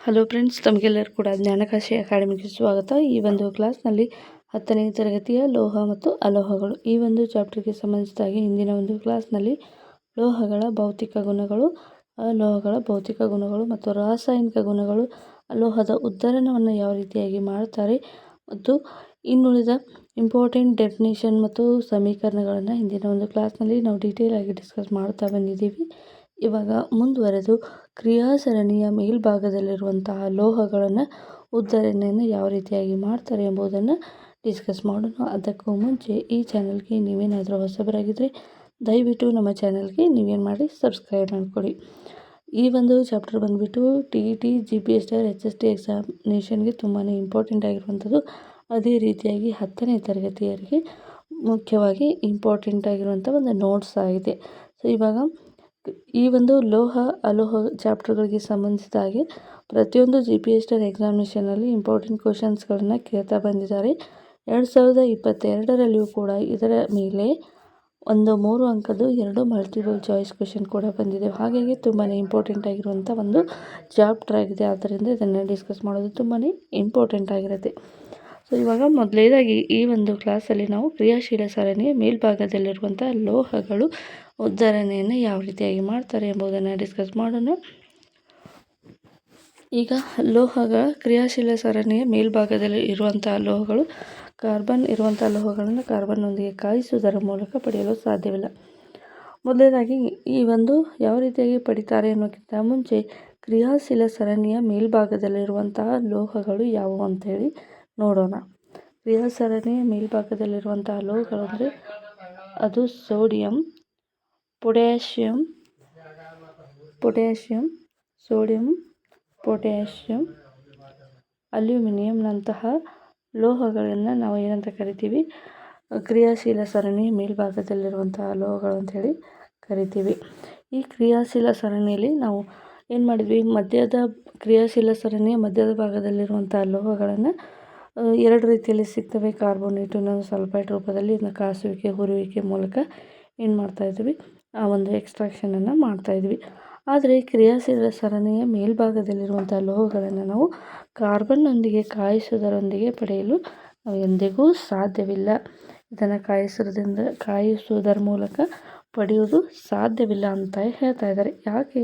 Hello friends ತಮಗೆಲ್ಲರೂ ಕೂಡ ಜ್ಞಾನಕಾಶಿ ಅಕಾಡೆಮಿಗೆ ಸ್ವಾಗತ. ಈ ಒಂದು ಕ್ಲಾಸ್ನಲ್ಲಿ ಹತ್ತನೇ ತರಗತಿಯ ಲೋಹ ಮತ್ತು ಅಲೋಹಗಳು. ಈ ಒಂದು ಚಾಪ್ಟರ್ಗೆ ಸಂಬಂಧಿಸಿದಾಗೆ ಹಿಂದಿನ ಒಂದು ಕ್ಲಾಸ್ನಲ್ಲಿ ಲೋಹಗಳ ಭೌತಿಕ ಗುಣಗಳು, ಅಲೋಹಗಳ ಭೌತಿಕ ಗುಣಗಳು ಮತ್ತು ರಾಸಾಯನಿಕ ಗುಣಗಳು ಅಲೋಹದ ಉದ್ಧರಣವನ್ನು ಯಾವ ರೀತಿಯಾಗಿ ಮಾಡುತ್ತಾರೆ ಮತ್ತು ಇನ್ನುಳಿದ ಇಂಪಾರ್ಟೆಂಟ್ ಡೆಫಿನೇಷನ್ ಮತ್ತು ಸಮೀಕರಣಗಳನ್ನು ಹಿಂದಿನ ಒಂದು ಕ್ಲಾಸ್ನಲ್ಲಿ ನಾವು ಡೀಟೇಲ್ ಆಗಿ ಡಿಸ್ಕಸ್ ಮಾಡ್ತಾ ಬಂದಿದ್ದೀವಿ. ಇವಾಗ ಮುಂದುವರೆದು ಕ್ರಿಯಾಸರಣಿಯ ಮೇಲ್ಭಾಗದಲ್ಲಿರುವಂತಹ ಲೋಹಗಳನ್ನು ಉದ್ಧರಣೆಯನ್ನು ಯಾವ ರೀತಿಯಾಗಿ ಮಾಡ್ತಾರೆ ಎಂಬುದನ್ನು ಡಿಸ್ಕಸ್ ಮಾಡೋಣ. ಅದಕ್ಕೂ ಮುಂಚೆ ಈ ಚಾನಲ್ಗೆ ನೀವೇನಾದರೂ ಹೊಸಬರಾಗಿದ್ದರೆ ದಯವಿಟ್ಟು ನಮ್ಮ ಚಾನಲ್ಗೆ ನೀವೇನು ಮಾಡಿ ಸಬ್ಸ್ಕ್ರೈಬ್ ಮಾಡಿಕೊಡಿ. ಈ ಒಂದು ಚಾಪ್ಟರ್ ಬಂದುಬಿಟ್ಟು T E T, G P S T R H S T ಎಕ್ಸಾಮಿನೇಷನ್ಗೆ ತುಂಬಾ ಇಂಪಾರ್ಟೆಂಟ್ ಆಗಿರುವಂಥದ್ದು. ಅದೇ ರೀತಿಯಾಗಿ ಹತ್ತನೇ ತರಗತಿಯವರಿಗೆ ಮುಖ್ಯವಾಗಿ ಇಂಪಾರ್ಟೆಂಟ್ ಆಗಿರುವಂಥ ಒಂದು ನೋಟ್ಸ್ ಆಗಿದೆ. ಸೊ, ಇವಾಗ ಈ ಒಂದು ಲೋಹ ಅಲೋಹ ಚಾಪ್ಟರ್ಗಳಿಗೆ ಸಂಬಂಧಿಸಿದ ಹಾಗೆ ಪ್ರತಿಯೊಂದು ಜಿ ಪಿ ಎಸ್ ಟಿ ಎಕ್ಸಾಮಿನೇಷನಲ್ಲಿ ಇಂಪಾರ್ಟೆಂಟ್ ಕ್ವಶನ್ಸ್ಗಳನ್ನು ಕೇಳ್ತಾ ಬಂದಿದ್ದಾರೆ. ಎರಡು ಸಾವಿರದ ಇಪ್ಪತ್ತೆರಡರಲ್ಲಿಯೂ ಕೂಡ ಇದರ ಮೇಲೆ ಒಂದು ಮೂರು ಅಂಕದ್ದು ಎರಡು ಮಲ್ಟಿಪಲ್ ಚಾಯ್ಸ್ ಕ್ವಶನ್ ಕೂಡ ಬಂದಿದೆ. ಹಾಗಾಗಿ ತುಂಬಾ ಇಂಪಾರ್ಟೆಂಟ್ ಆಗಿರುವಂಥ ಒಂದು ಚಾಪ್ಟರ್ ಆಗಿದೆ. ಆದ್ದರಿಂದ ಇದನ್ನು ಡಿಸ್ಕಸ್ ಮಾಡೋದು ತುಂಬಾ ಇಂಪಾರ್ಟೆಂಟ್ ಆಗಿರುತ್ತೆ. ಸೊ ಇವಾಗ ಮೊದಲನೇದಾಗಿ ಈ ಒಂದು ಕ್ಲಾಸಲ್ಲಿ ನಾವು ಕ್ರಿಯಾಶೀಲ ಸರಣಿಯ ಮೇಲ್ಭಾಗದಲ್ಲಿರುವಂಥ ಲೋಹಗಳು ಉದ್ಧರಣೆಯನ್ನು ಯಾವ ರೀತಿಯಾಗಿ ಮಾಡ್ತಾರೆ ಎಂಬುದನ್ನು ಡಿಸ್ಕಸ್ ಮಾಡೋಣ. ಈಗ ಲೋಹಗಳ ಕ್ರಿಯಾಶೀಲ ಸರಣಿಯ ಮೇಲ್ಭಾಗದಲ್ಲಿ ಇರುವಂತಹ ಲೋಹಗಳು ಕಾರ್ಬನ್ ಇರುವಂಥ ಲೋಹಗಳನ್ನು ಕಾರ್ಬನ್ನೊಂದಿಗೆ ಕಾಯಿಸುವುದರ ಮೂಲಕ ಪಡೆಯಲು ಸಾಧ್ಯವಿಲ್ಲ. ಮೊದಲನೇದಾಗಿ ಈ ಒಂದು ಯಾವ ರೀತಿಯಾಗಿ ಪಡಿತಾರೆ ಅನ್ನೋಕ್ಕಿಂತ ಮುಂಚೆ ಕ್ರಿಯಾಶೀಲ ಸರಣಿಯ ಮೇಲ್ಭಾಗದಲ್ಲಿರುವಂತಹ ಲೋಹಗಳು ಯಾವುವು ಅಂತೇಳಿ ನೋಡೋಣ. ಕ್ರಿಯಾಸರಣಿಯ ಮೇಲ್ಭಾಗದಲ್ಲಿರುವಂತಹ ಲೋಹಗಳು ಅಂದರೆ ಅದು sodium, potassium potassium, sodium, potassium, ಅಲ್ಯೂಮಿನಿಯಂನಂತಹ ಲೋಹಗಳನ್ನು ನಾವು ಏನಂತ ಕರಿತೀವಿ? ಕ್ರಿಯಾಶೀಲ ಸರಣಿ ಮೇಲ್ಭಾಗದಲ್ಲಿರುವಂತಹ ಲೋಹಗಳು ಅಂಥೇಳಿ ಕರಿತೀವಿ. ಈ ಕ್ರಿಯಾಶೀಲ ಸರಣಿಯಲ್ಲಿ ನಾವು ಏನು ಮಾಡಿದ್ವಿ? ಮಧ್ಯದ ಕ್ರಿಯಾಶೀಲ ಸರಣಿಯ ಮಧ್ಯದ ಭಾಗದಲ್ಲಿರುವಂಥ ಲೋಹಗಳನ್ನು ಎರಡು ರೀತಿಯಲ್ಲಿ ಸಿಗ್ತವೆ. ಕಾರ್ಬೋನೇಟ್ ಇನ್ನೊಂದು ಸಲ್ಫೈಟ್ ರೂಪದಲ್ಲಿ ಇದನ್ನ ಕಾಸುವಿಕೆ, ಹುರುವಿಕೆ ಮೂಲಕ ಏನು ಮಾಡ್ತಾಯಿದ್ವಿ ಆ ಒಂದು ಎಕ್ಸ್ಟ್ರಾಕ್ಷನನ್ನು ಮಾಡ್ತಾಯಿದ್ವಿ ಆದರೆ ಕ್ರಿಯಾಶೀಲ ಸರಣಿಯ ಮೇಲ್ಭಾಗದಲ್ಲಿರುವಂಥ ಲೋಹಗಳನ್ನು ನಾವು ಕಾರ್ಬನ್ನೊಂದಿಗೆ ಕಾಯಿಸುವುದರೊಂದಿಗೆ ಪಡೆಯಲು ನಾವು ಎಂದಿಗೂ ಸಾಧ್ಯವಿಲ್ಲ. ಇದನ್ನು ಕಾಯಿಸೋದ್ರಿಂದ ಕಾಯಿಸುವುದರ ಮೂಲಕ ಪಡೆಯುವುದು ಸಾಧ್ಯವಿಲ್ಲ ಅಂತ ಹೇಳ್ತಾ ಇದ್ದಾರೆ. ಯಾಕೆ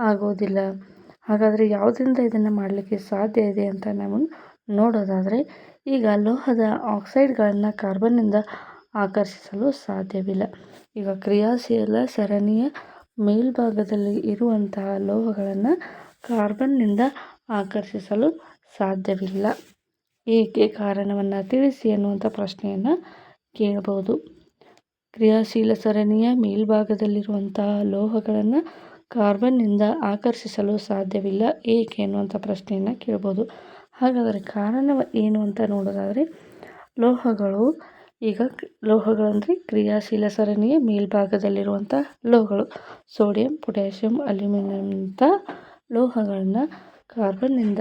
ಆಗೋದಿಲ್ಲ? ಹಾಗಾದರೆ ಯಾವುದರಿಂದ ಇದನ್ನು ಮಾಡಲಿಕ್ಕೆ ಸಾಧ್ಯ ಇದೆ ಅಂತ ನಾವು ನೋಡೋದಾದರೆ ಈಗ ಲೋಹದ ಆಕ್ಸೈಡ್ಗಳನ್ನು ಕಾರ್ಬನ್ನಿಂದ ಆಕರ್ಷಿಸಲು ಸಾಧ್ಯವಿಲ್ಲ. ಈಗ ಕ್ರಿಯಾಶೀಲ ಸರಣಿಯ ಮೇಲ್ಭಾಗದಲ್ಲಿ ಇರುವಂತಹ ಲೋಹಗಳನ್ನು ಕಾರ್ಬನ್ನಿಂದ ಆಕರ್ಷಿಸಲು ಸಾಧ್ಯವಿಲ್ಲ. ಏಕೆ ಕಾರಣವನ್ನು ತಿಳಿಸಿ ಅನ್ನುವಂಥ ಪ್ರಶ್ನೆಯನ್ನು ಕೇಳಬಹುದು. ಕ್ರಿಯಾಶೀಲ ಸರಣಿಯ ಮೇಲ್ಭಾಗದಲ್ಲಿರುವಂತಹ ಲೋಹಗಳನ್ನು ಕಾರ್ಬನ್ನಿಂದ ಆಕರ್ಷಿಸಲು ಸಾಧ್ಯವಿಲ್ಲ ಏಕೆ ಅನ್ನುವಂಥ ಪ್ರಶ್ನೆಯನ್ನು ಕೇಳ್ಬೋದು ಹಾಗಾದರೆ ಕಾರಣ ಏನು ಅಂತ ನೋಡೋದಾದರೆ, ಲೋಹಗಳು, ಈಗ ಲೋಹಗಳಂದರೆ ಕ್ರಿಯಾಶೀಲ ಸರಣಿಯ ಮೇಲ್ಭಾಗದಲ್ಲಿರುವಂಥ ಲೋಹಗಳು. ಸೋಡಿಯಂ, ಪೊಟ್ಯಾಷಿಯಂ ಅಂತ ಲೋಹಗಳನ್ನು ಕಾರ್ಬನ್ನಿಂದ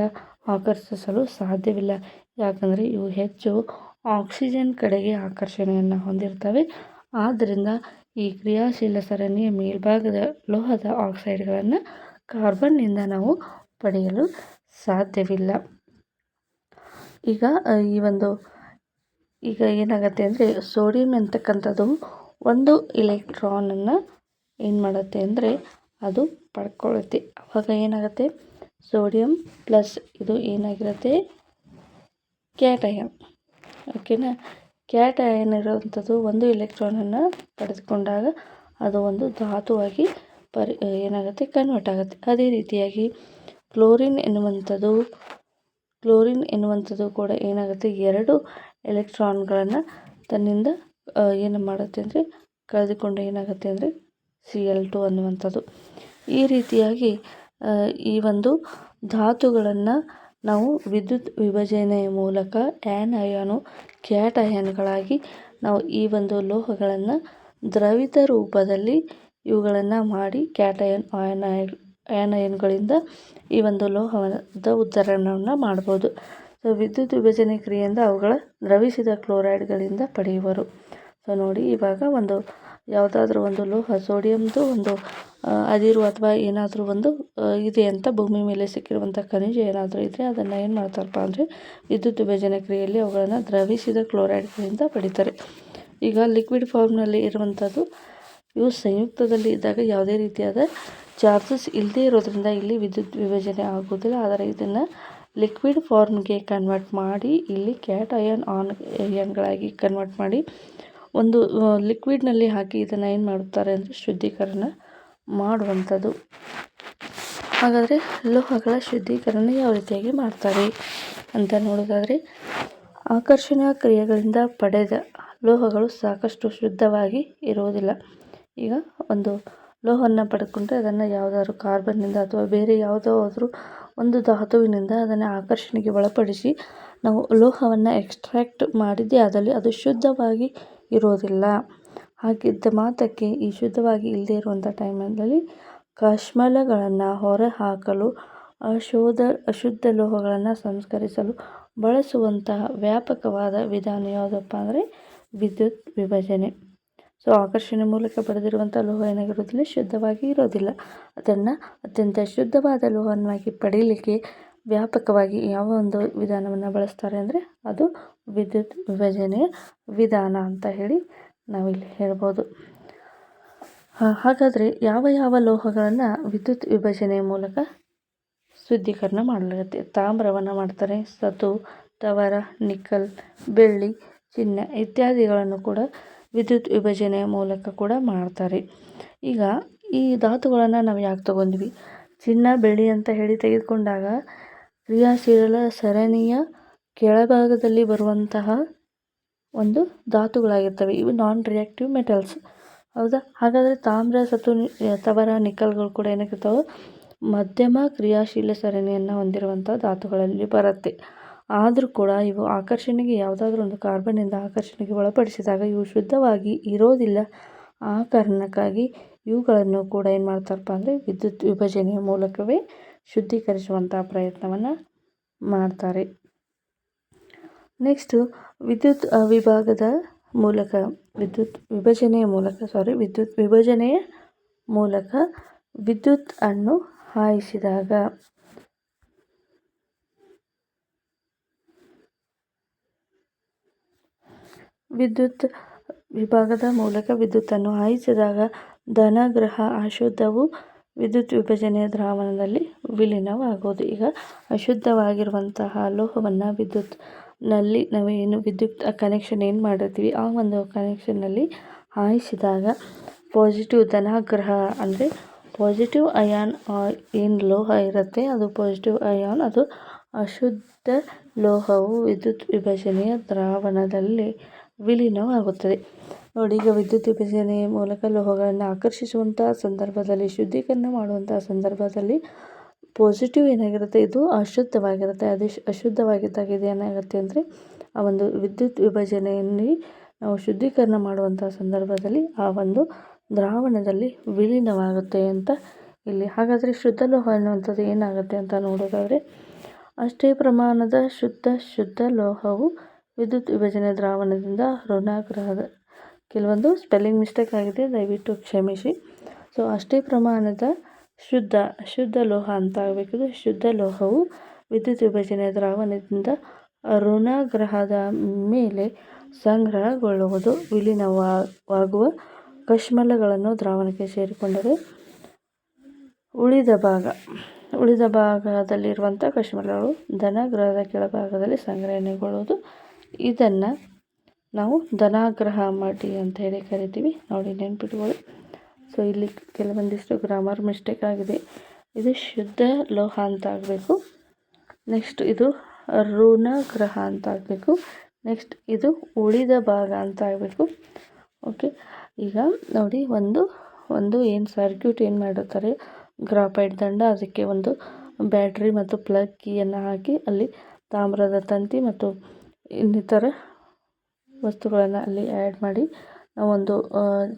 ಆಕರ್ಷಿಸಲು ಸಾಧ್ಯವಿಲ್ಲ. ಯಾಕಂದರೆ ಇವು ಹೆಚ್ಚು ಆಕ್ಸಿಜನ್ ಕಡೆಗೆ ಆಕರ್ಷಣೆಯನ್ನು ಹೊಂದಿರ್ತವೆ. ಆದ್ದರಿಂದ ಈ ಕ್ರಿಯಾಶೀಲ ಸರಣಿಯ ಮೇಲ್ಭಾಗದ ಲೋಹದ ಆಕ್ಸೈಡ್ಗಳನ್ನು ಕಾರ್ಬನ್ನಿಂದ ನಾವು ಪಡೆಯಲು ಸಾಧ್ಯವಿಲ್ಲ. ಈಗ ಈ ಒಂದು, ಈಗ ಏನಾಗುತ್ತೆ ಅಂದರೆ ಸೋಡಿಯಂ ಅಂತಕ್ಕಂಥದ್ದು ಒಂದು ಇಲೆಕ್ಟ್ರಾನನ್ನು ಏನು ಮಾಡುತ್ತೆ ಅಂದರೆ ಅದು ಪಡ್ಕೊಳ್ಳುತ್ತೆ ಆವಾಗ ಏನಾಗುತ್ತೆ? ಸೋಡಿಯಂ ಪ್ಲಸ್ ಇದು ಏನಾಗಿರುತ್ತೆ? ಕ್ಯಾಟಯನ್ ಓಕೆನಾ? ಕ್ಯಾಟಯನ್ ಇರುವಂಥದ್ದು ಒಂದು ಇಲೆಕ್ಟ್ರಾನನ್ನು ಪಡೆದುಕೊಂಡಾಗ ಅದು ಒಂದು ಧಾತುವಾಗಿ ಪರಿ, ಏನಾಗುತ್ತೆ? ಕನ್ವರ್ಟ್ ಆಗುತ್ತೆ. ಅದೇ ರೀತಿಯಾಗಿ ಕ್ಲೋರಿನ್ ಎನ್ನುವಂಥದ್ದು ಕ್ಲೋರಿನ್ ಎನ್ನುವಂಥದ್ದು ಕೂಡ ಏನಾಗುತ್ತೆ? ಎರಡು ಎಲೆಕ್ಟ್ರಾನ್ಗಳನ್ನು ತನ್ನಿಂದ ಏನು ಮಾಡುತ್ತೆ ಅಂದರೆ, ಕಳೆದುಕೊಂಡು ಏನಾಗುತ್ತೆ ಅಂದರೆ, ಸಿ ಎಲ್ ಟು ಅನ್ನುವಂಥದ್ದು. ಈ ರೀತಿಯಾಗಿ ಈ ಒಂದು ಧಾತುಗಳನ್ನು ನಾವು ವಿದ್ಯುತ್ ವಿಭಜನೆಯ ಮೂಲಕ ಆ್ಯನ್ ಅಯಾನು, ಕ್ಯಾಟ್ ಅಯಾನ್ಗಳಾಗಿ ನಾವು ಈ ಒಂದು ಲೋಹಗಳನ್ನು ದ್ರವಿತ ರೂಪದಲ್ಲಿ ಇವುಗಳನ್ನು ಮಾಡಿ ಕ್ಯಾಟಯನ್ ಅಯನ್ ಆ್ಯನಯನ್ಗಳಿಂದ ಈ ಒಂದು ಲೋಹದ ಉದ್ಧರಣವನ್ನು ಮಾಡ್ಬೋದು. ಸೊ, ವಿದ್ಯುತ್ ವಿಭಜನೆ ಕ್ರಿಯೆಯಿಂದ ಅವುಗಳ ದ್ರವಿಸಿದ ಕ್ಲೋರೈಡ್ಗಳಿಂದ ಪಡೆಯುವರು. ಸೊ, ನೋಡಿ, ಇವಾಗ ಒಂದು ಯಾವುದಾದ್ರೂ ಒಂದು ಲೋಹ ಸೋಡಿಯಮ್ದು ಒಂದು ಅದಿರು ಅಥವಾ ಏನಾದರೂ ಒಂದು ಇದೆ ಅಂತ ಭೂಮಿ ಮೇಲೆ ಸಿಕ್ಕಿರುವಂಥ ಖನಿಜ ಏನಾದರೂ ಇದ್ದರೆ ಅದನ್ನು ಏನು ಮಾಡ್ತಾರಪ್ಪ ಅಂದರೆ ವಿದ್ಯುತ್ ವಿಭಜನೆ ಕ್ರಿಯೆಯಲ್ಲಿ ಅವುಗಳನ್ನು ದ್ರವಿಸಿದ ಕ್ಲೋರೈಡ್ಗಳಿಂದ ಪಡಿತಾರೆ. ಈಗ ಲಿಕ್ವಿಡ್ ಫಾರ್ಮ್ನಲ್ಲಿ ಇರುವಂಥದ್ದು ಇವು ಸಂಯುಕ್ತದಲ್ಲಿ ಇದ್ದಾಗ ಯಾವುದೇ ರೀತಿಯಾದ ಚಾರ್ಜಸ್ ಇಲ್ಲದೇ ಇರೋದ್ರಿಂದ ಇಲ್ಲಿ ವಿದ್ಯುತ್ ವಿಭಜನೆ ಆಗೋದಿಲ್ಲ ಆದರೆ ಇದನ್ನು ಲಿಕ್ವಿಡ್ ಫಾರ್ಮ್ಗೆ ಕನ್ವರ್ಟ್ ಮಾಡಿ, ಇಲ್ಲಿ ಕ್ಯಾಟ್ ಅಯನ್ ಆನ್ ಅಯನ್ಗಳಾಗಿ ಕನ್ವರ್ಟ್ ಮಾಡಿ ಒಂದು ಲಿಕ್ವಿಡ್ನಲ್ಲಿ ಹಾಕಿ ಇದನ್ನು ಏನು ಮಾಡುತ್ತಾರೆ ಅಂದರೆ ಶುದ್ಧೀಕರಣ ಮಾಡುವಂಥದ್ದು. ಹಾಗಾದರೆ ಲೋಹಗಳ ಶುದ್ಧೀಕರಣ ಯಾವ ರೀತಿಯಾಗಿ ಮಾಡ್ತಾರೆ ಅಂತ ನೋಡೋದಾದರೆ ಆಕರ್ಷಣಾ ಕ್ರಿಯೆಗಳಿಂದ ಪಡೆದ ಲೋಹಗಳು ಸಾಕಷ್ಟು ಶುದ್ಧವಾಗಿ ಇರುವುದಿಲ್ಲ. ಈಗ ಒಂದು ಲೋಹವನ್ನು ಪಡ್ಕೊಂಡ್ರೆ ಅದನ್ನು ಯಾವುದಾದ್ರು ಕಾರ್ಬನ್ನಿಂದ ಅಥವಾ ಬೇರೆ ಯಾವುದಾದ್ರೂ ಒಂದು ಧಾತುವಿನಿಂದ ಅದನ್ನು ಆಕರ್ಷಣೆಗೆ ಒಳಪಡಿಸಿ ನಾವು ಲೋಹವನ್ನು ಎಕ್ಸ್ಟ್ರಾಕ್ಟ್ ಮಾಡಿದ್ದೇ ಆದಲ್ಲಿ ಅದು ಶುದ್ಧವಾಗಿ ಇರೋದಿಲ್ಲ. ಹಾಗಿದ್ದ ಮಾತಕ್ಕೆ ಈ ಶುದ್ಧವಾಗಿ ಇಲ್ಲದೇ ಇರುವಂಥ ಟೈಮಲ್ಲಿ ಕಶ್ಮಲಗಳನ್ನು ಹೊರಹಾಕಲು, ಅಶೋಧ, ಅಶುದ್ಧ ಲೋಹಗಳನ್ನು ಸಂಸ್ಕರಿಸಲು ಬಳಸುವಂತಹ ವ್ಯಾಪಕವಾದ ವಿಧಾನ ಯಾವುದಪ್ಪ ಅಂದರೆ ವಿದ್ಯುತ್ ವಿಭಜನೆ. ಸೊ ಆಕರ್ಷಣೆ ಮೂಲಕ ಪಡೆದಿರುವಂಥ ಲೋಹ ಏನಾಗಿರೋದಿಲ್ಲ ಶುದ್ಧವಾಗಿ ಇರೋದಿಲ್ಲ. ಅದನ್ನು ಅತ್ಯಂತ ಶುದ್ಧವಾದ ಲೋಹವನ್ನಾಗಿ ಪಡೀಲಿಕ್ಕೆ ವ್ಯಾಪಕವಾಗಿ ಯಾವ ಒಂದು ವಿಧಾನವನ್ನು ಬಳಸ್ತಾರೆ ಅಂದರೆ ಅದು ವಿದ್ಯುತ್ ವಿಭಜನೆಯ ವಿಧಾನ ಅಂತ ಹೇಳಿ ನಾವಿಲ್ಲಿ ಹೇಳ್ಬೋದು. ಹಾಗಾದರೆ ಯಾವ ಯಾವ ಲೋಹಗಳನ್ನು ವಿದ್ಯುತ್ ವಿಭಜನೆಯ ಮೂಲಕ ಶುದ್ಧೀಕರಣ ಮಾಡಲಾಗುತ್ತೆ? ತಾಮ್ರವನ್ನು ಮಾಡ್ತಾರೆ, ಸತು, ತವರ, ನಿಕ್ಕಲ್, ಬೆಳ್ಳಿ, ಚಿನ್ನ ಇತ್ಯಾದಿಗಳನ್ನು ಕೂಡ ವಿದ್ಯುತ್ ವಿಭಜನೆಯ ಮೂಲಕ ಕೂಡ ಮಾಡ್ತಾರೆ. ಈಗ ಈ ಧಾತುಗಳನ್ನು ನಾವು ಯಾಕೆ ತಗೊಂಡ್ವಿ? ಚಿನ್ನ, ಬೆಳ್ಳಿ ಅಂತ ಹೇಳಿ ತೆಗೆದುಕೊಂಡಾಗ ಕ್ರಿಯಾಶೀಲ ಸರಣಿಯ ಕೆಳಭಾಗದಲ್ಲಿ ಬರುವಂತಹ ಒಂದು ಧಾತುಗಳಾಗಿರ್ತವೆ. ಇವು ನಾನ್ ರಿಯಾಕ್ಟಿವ್ ಮೆಟಲ್ಸ್ ಹೌದಾ? ಹಾಗಾದರೆ ತಾಮ್ರ ಸತು ತವರ, ನಿಕಲ್ಗಳು ಕೂಡ ಏನಾಗಿರ್ತಾವೆ ಮಧ್ಯಮ ಕ್ರಿಯಾಶೀಲ ಸರಣಿಯನ್ನು ಹೊಂದಿರುವಂಥ ಧಾತುಗಳಲ್ಲಿ ಬರುತ್ತೆ. ಆದರೂ ಕೂಡ ಇವು ಆಕರ್ಷಣೆಗೆ ಯಾವುದಾದ್ರೂ ಒಂದು ಕಾರ್ಬನ್ನಿಂದ ಆಕರ್ಷಣೆಗೆ ಒಳಪಡಿಸಿದಾಗ ಇವು ಶುದ್ಧವಾಗಿ ಇರೋದಿಲ್ಲ. ಆ ಕಾರಣಕ್ಕಾಗಿ ಇವುಗಳನ್ನು ಕೂಡ ಏನು ಮಾಡ್ತಾರಪ್ಪ ಅಂದರೆ ವಿದ್ಯುತ್ ವಿಭಜನೆಯ ಮೂಲಕವೇ ಶುದ್ಧೀಕರಿಸುವಂಥ ಪ್ರಯತ್ನವನ್ನು ಮಾಡ್ತಾರೆ. ನೆಕ್ಸ್ಟು ವಿದ್ಯುತ್ ವಿಭಾಗದ ಮೂಲಕ, ವಿದ್ಯುತ್ ವಿಭಜನೆಯ ಮೂಲಕ ಸಾರಿ ವಿದ್ಯುತ್ ವಿಭಜನೆಯ ಮೂಲಕ ವಿದ್ಯುತ್ ಅನ್ನು ಹಾಯಿಸಿದಾಗ ವಿದ್ಯುತ್ ವಿಭಾಗದ ಮೂಲಕ ವಿದ್ಯುತ್ತನ್ನು ಹಾಯಿಸಿದಾಗ ಧನಗ್ರಹ ಅಶುದ್ಧವು ವಿದ್ಯುತ್ ವಿಭಜನೆಯ ದ್ರಾವಣದಲ್ಲಿ ವಿಲೀನವಾಗುವುದು. ಈಗ ಅಶುದ್ಧವಾಗಿರುವಂತಹ ಲೋಹವನ್ನು ವಿದ್ಯುತ್ನಲ್ಲಿ ನಾವು ಏನು ವಿದ್ಯುತ್ ಕನೆಕ್ಷನ್ ಏನು ಮಾಡಿರ್ತೀವಿ? ಆ ಒಂದು ಕನೆಕ್ಷನ್ನಲ್ಲಿ ಹಾಯಿಸಿದಾಗ ಪಾಸಿಟಿವ್ ಧನಾಗ್ರಹ ಅಂದರೆ ಪಾಸಿಟಿವ್ ಅಯಾನ್ ಏನು ಲೋಹ ಇರುತ್ತೆ? ಅದು ಪಾಸಿಟಿವ್ ಅಯಾನ್ ಅದು ಅಶುದ್ಧ ಲೋಹವು ವಿದ್ಯುತ್ ವಿಭಜನೆಯ ದ್ರಾವಣದಲ್ಲಿ ವಿಲೀನವಾಗುತ್ತದೆ ನೋಡಿ, ಈಗ ವಿದ್ಯುತ್ ವಿಭಜನೆಯ ಮೂಲಕ ಲೋಹಗಳನ್ನು ಆಕರ್ಷಿಸುವಂಥ ಸಂದರ್ಭದಲ್ಲಿ, ಶುದ್ಧೀಕರಣ ಮಾಡುವಂಥ ಸಂದರ್ಭದಲ್ಲಿ ಪಾಸಿಟಿವ್ ಏನಾಗಿರುತ್ತೆ? ಇದು ಅಶುದ್ಧವಾಗಿರುತ್ತೆ. ಅದು ಅಶುದ್ಧವಾಗಿದ್ದಾಗ ಇದು ಏನಾಗುತ್ತೆ ಅಂದರೆ, ಆ ಒಂದು ವಿದ್ಯುತ್ ವಿಭಜನೆಯಲ್ಲಿ ನಾವು ಶುದ್ಧೀಕರಣ ಮಾಡುವಂಥ ಸಂದರ್ಭದಲ್ಲಿ ಆ ಒಂದು ದ್ರಾವಣದಲ್ಲಿ ವಿಲೀನವಾಗುತ್ತೆ ಅಂತ ಇಲ್ಲಿ, ಹಾಗಾದರೆ ಶುದ್ಧ ಲೋಹ ಅನ್ನುವಂಥದ್ದು ಏನಾಗುತ್ತೆ ಅಂತ ನೋಡೋದಾದರೆ, ಅಷ್ಟೇ ಪ್ರಮಾಣದ ಶುದ್ಧ ಶುದ್ಧ ಲೋಹವು ವಿದ್ಯುತ್ ವಿಭಜನೆ ದ್ರಾವಣದಿಂದ ಋಣಾಗ್ರಹದ ಕೆಲವೊಂದು ಸ್ಪೆಲ್ಲಿಂಗ್ ಮಿಸ್ಟೇಕ್ ಆಗಿದೆ, ದಯವಿಟ್ಟು ಕ್ಷಮಿಸಿ. ಸೊ ಅಷ್ಟೇ ಪ್ರಮಾಣದ ಶುದ್ಧ ಶುದ್ಧ ಲೋಹ ಅಂತ ಆಗಬೇಕಿದ್ರೆ ಶುದ್ಧ ಲೋಹವು ವಿದ್ಯುತ್ ವಿಭಜನೆ ದ್ರಾವಣದಿಂದ ಋಣಾಗ್ರಹದ ಮೇಲೆ ಸಂಗ್ರಹಗೊಳ್ಳುವುದು, ವಿಲೀನವಾಗುವ ಕಶ್ಮಲಗಳನ್ನು ದ್ರಾವಣಕ್ಕೆ ಸೇರಿಕೊಂಡರೆ ಉಳಿದ ಭಾಗ, ಉಳಿದ ಭಾಗದಲ್ಲಿರುವಂಥ ಕಶ್ಮಲಗಳು ಧನಗ್ರಹದ ಕೆಳಭಾಗದಲ್ಲಿ ಸಂಗ್ರಹಣೆಗೊಳ್ಳುವುದು. ಇದನ್ನು ನಾವು ಧನಾಗ್ರಹ ಮಾಡಿ ಅಂತ ಹೇಳಿ ಕರಿತೀವಿ. ನೋಡಿ ನೆನ್ಪಿಟ್ಕೊಳ್ಳಿ. ಸೊ ಇಲ್ಲಿ ಕೆಲವೊಂದಿಷ್ಟು ಗ್ರಾಮರ್ ಮಿಸ್ಟೇಕ್ ಆಗಿದೆ. ಇದು ಶುದ್ಧ ಲೋಹ ಅಂತ ಆಗಬೇಕು. ನೆಕ್ಸ್ಟ್ ಇದು ಋಣಗ್ರಹ ಅಂತ ಆಗಬೇಕು. ನೆಕ್ಸ್ಟ್ ಇದು ಉಳಿದ ಭಾಗ ಅಂತ ಆಗಬೇಕು. ಓಕೆ ಈಗ ನೋಡಿ ಒಂದು ಒಂದು ಏನು ಸರ್ಕ್ಯೂಟ್ ಏನು ಮಾಡುತ್ತಾರೆ ಗ್ರಾಫೈಟ್ ದಂಡ, ಅದಕ್ಕೆ ಒಂದು ಬ್ಯಾಟ್ರಿ ಮತ್ತು ಪ್ಲಗ್ ಕೀಯನ್ನು ಹಾಕಿ ಅಲ್ಲಿ ತಾಮ್ರದ ತಂತಿ ಮತ್ತು ಇನ್ನಿತರ ವಸ್ತುಗಳನ್ನು ಅಲ್ಲಿ ಆ್ಯಡ್ ಮಾಡಿ ನಾವೊಂದು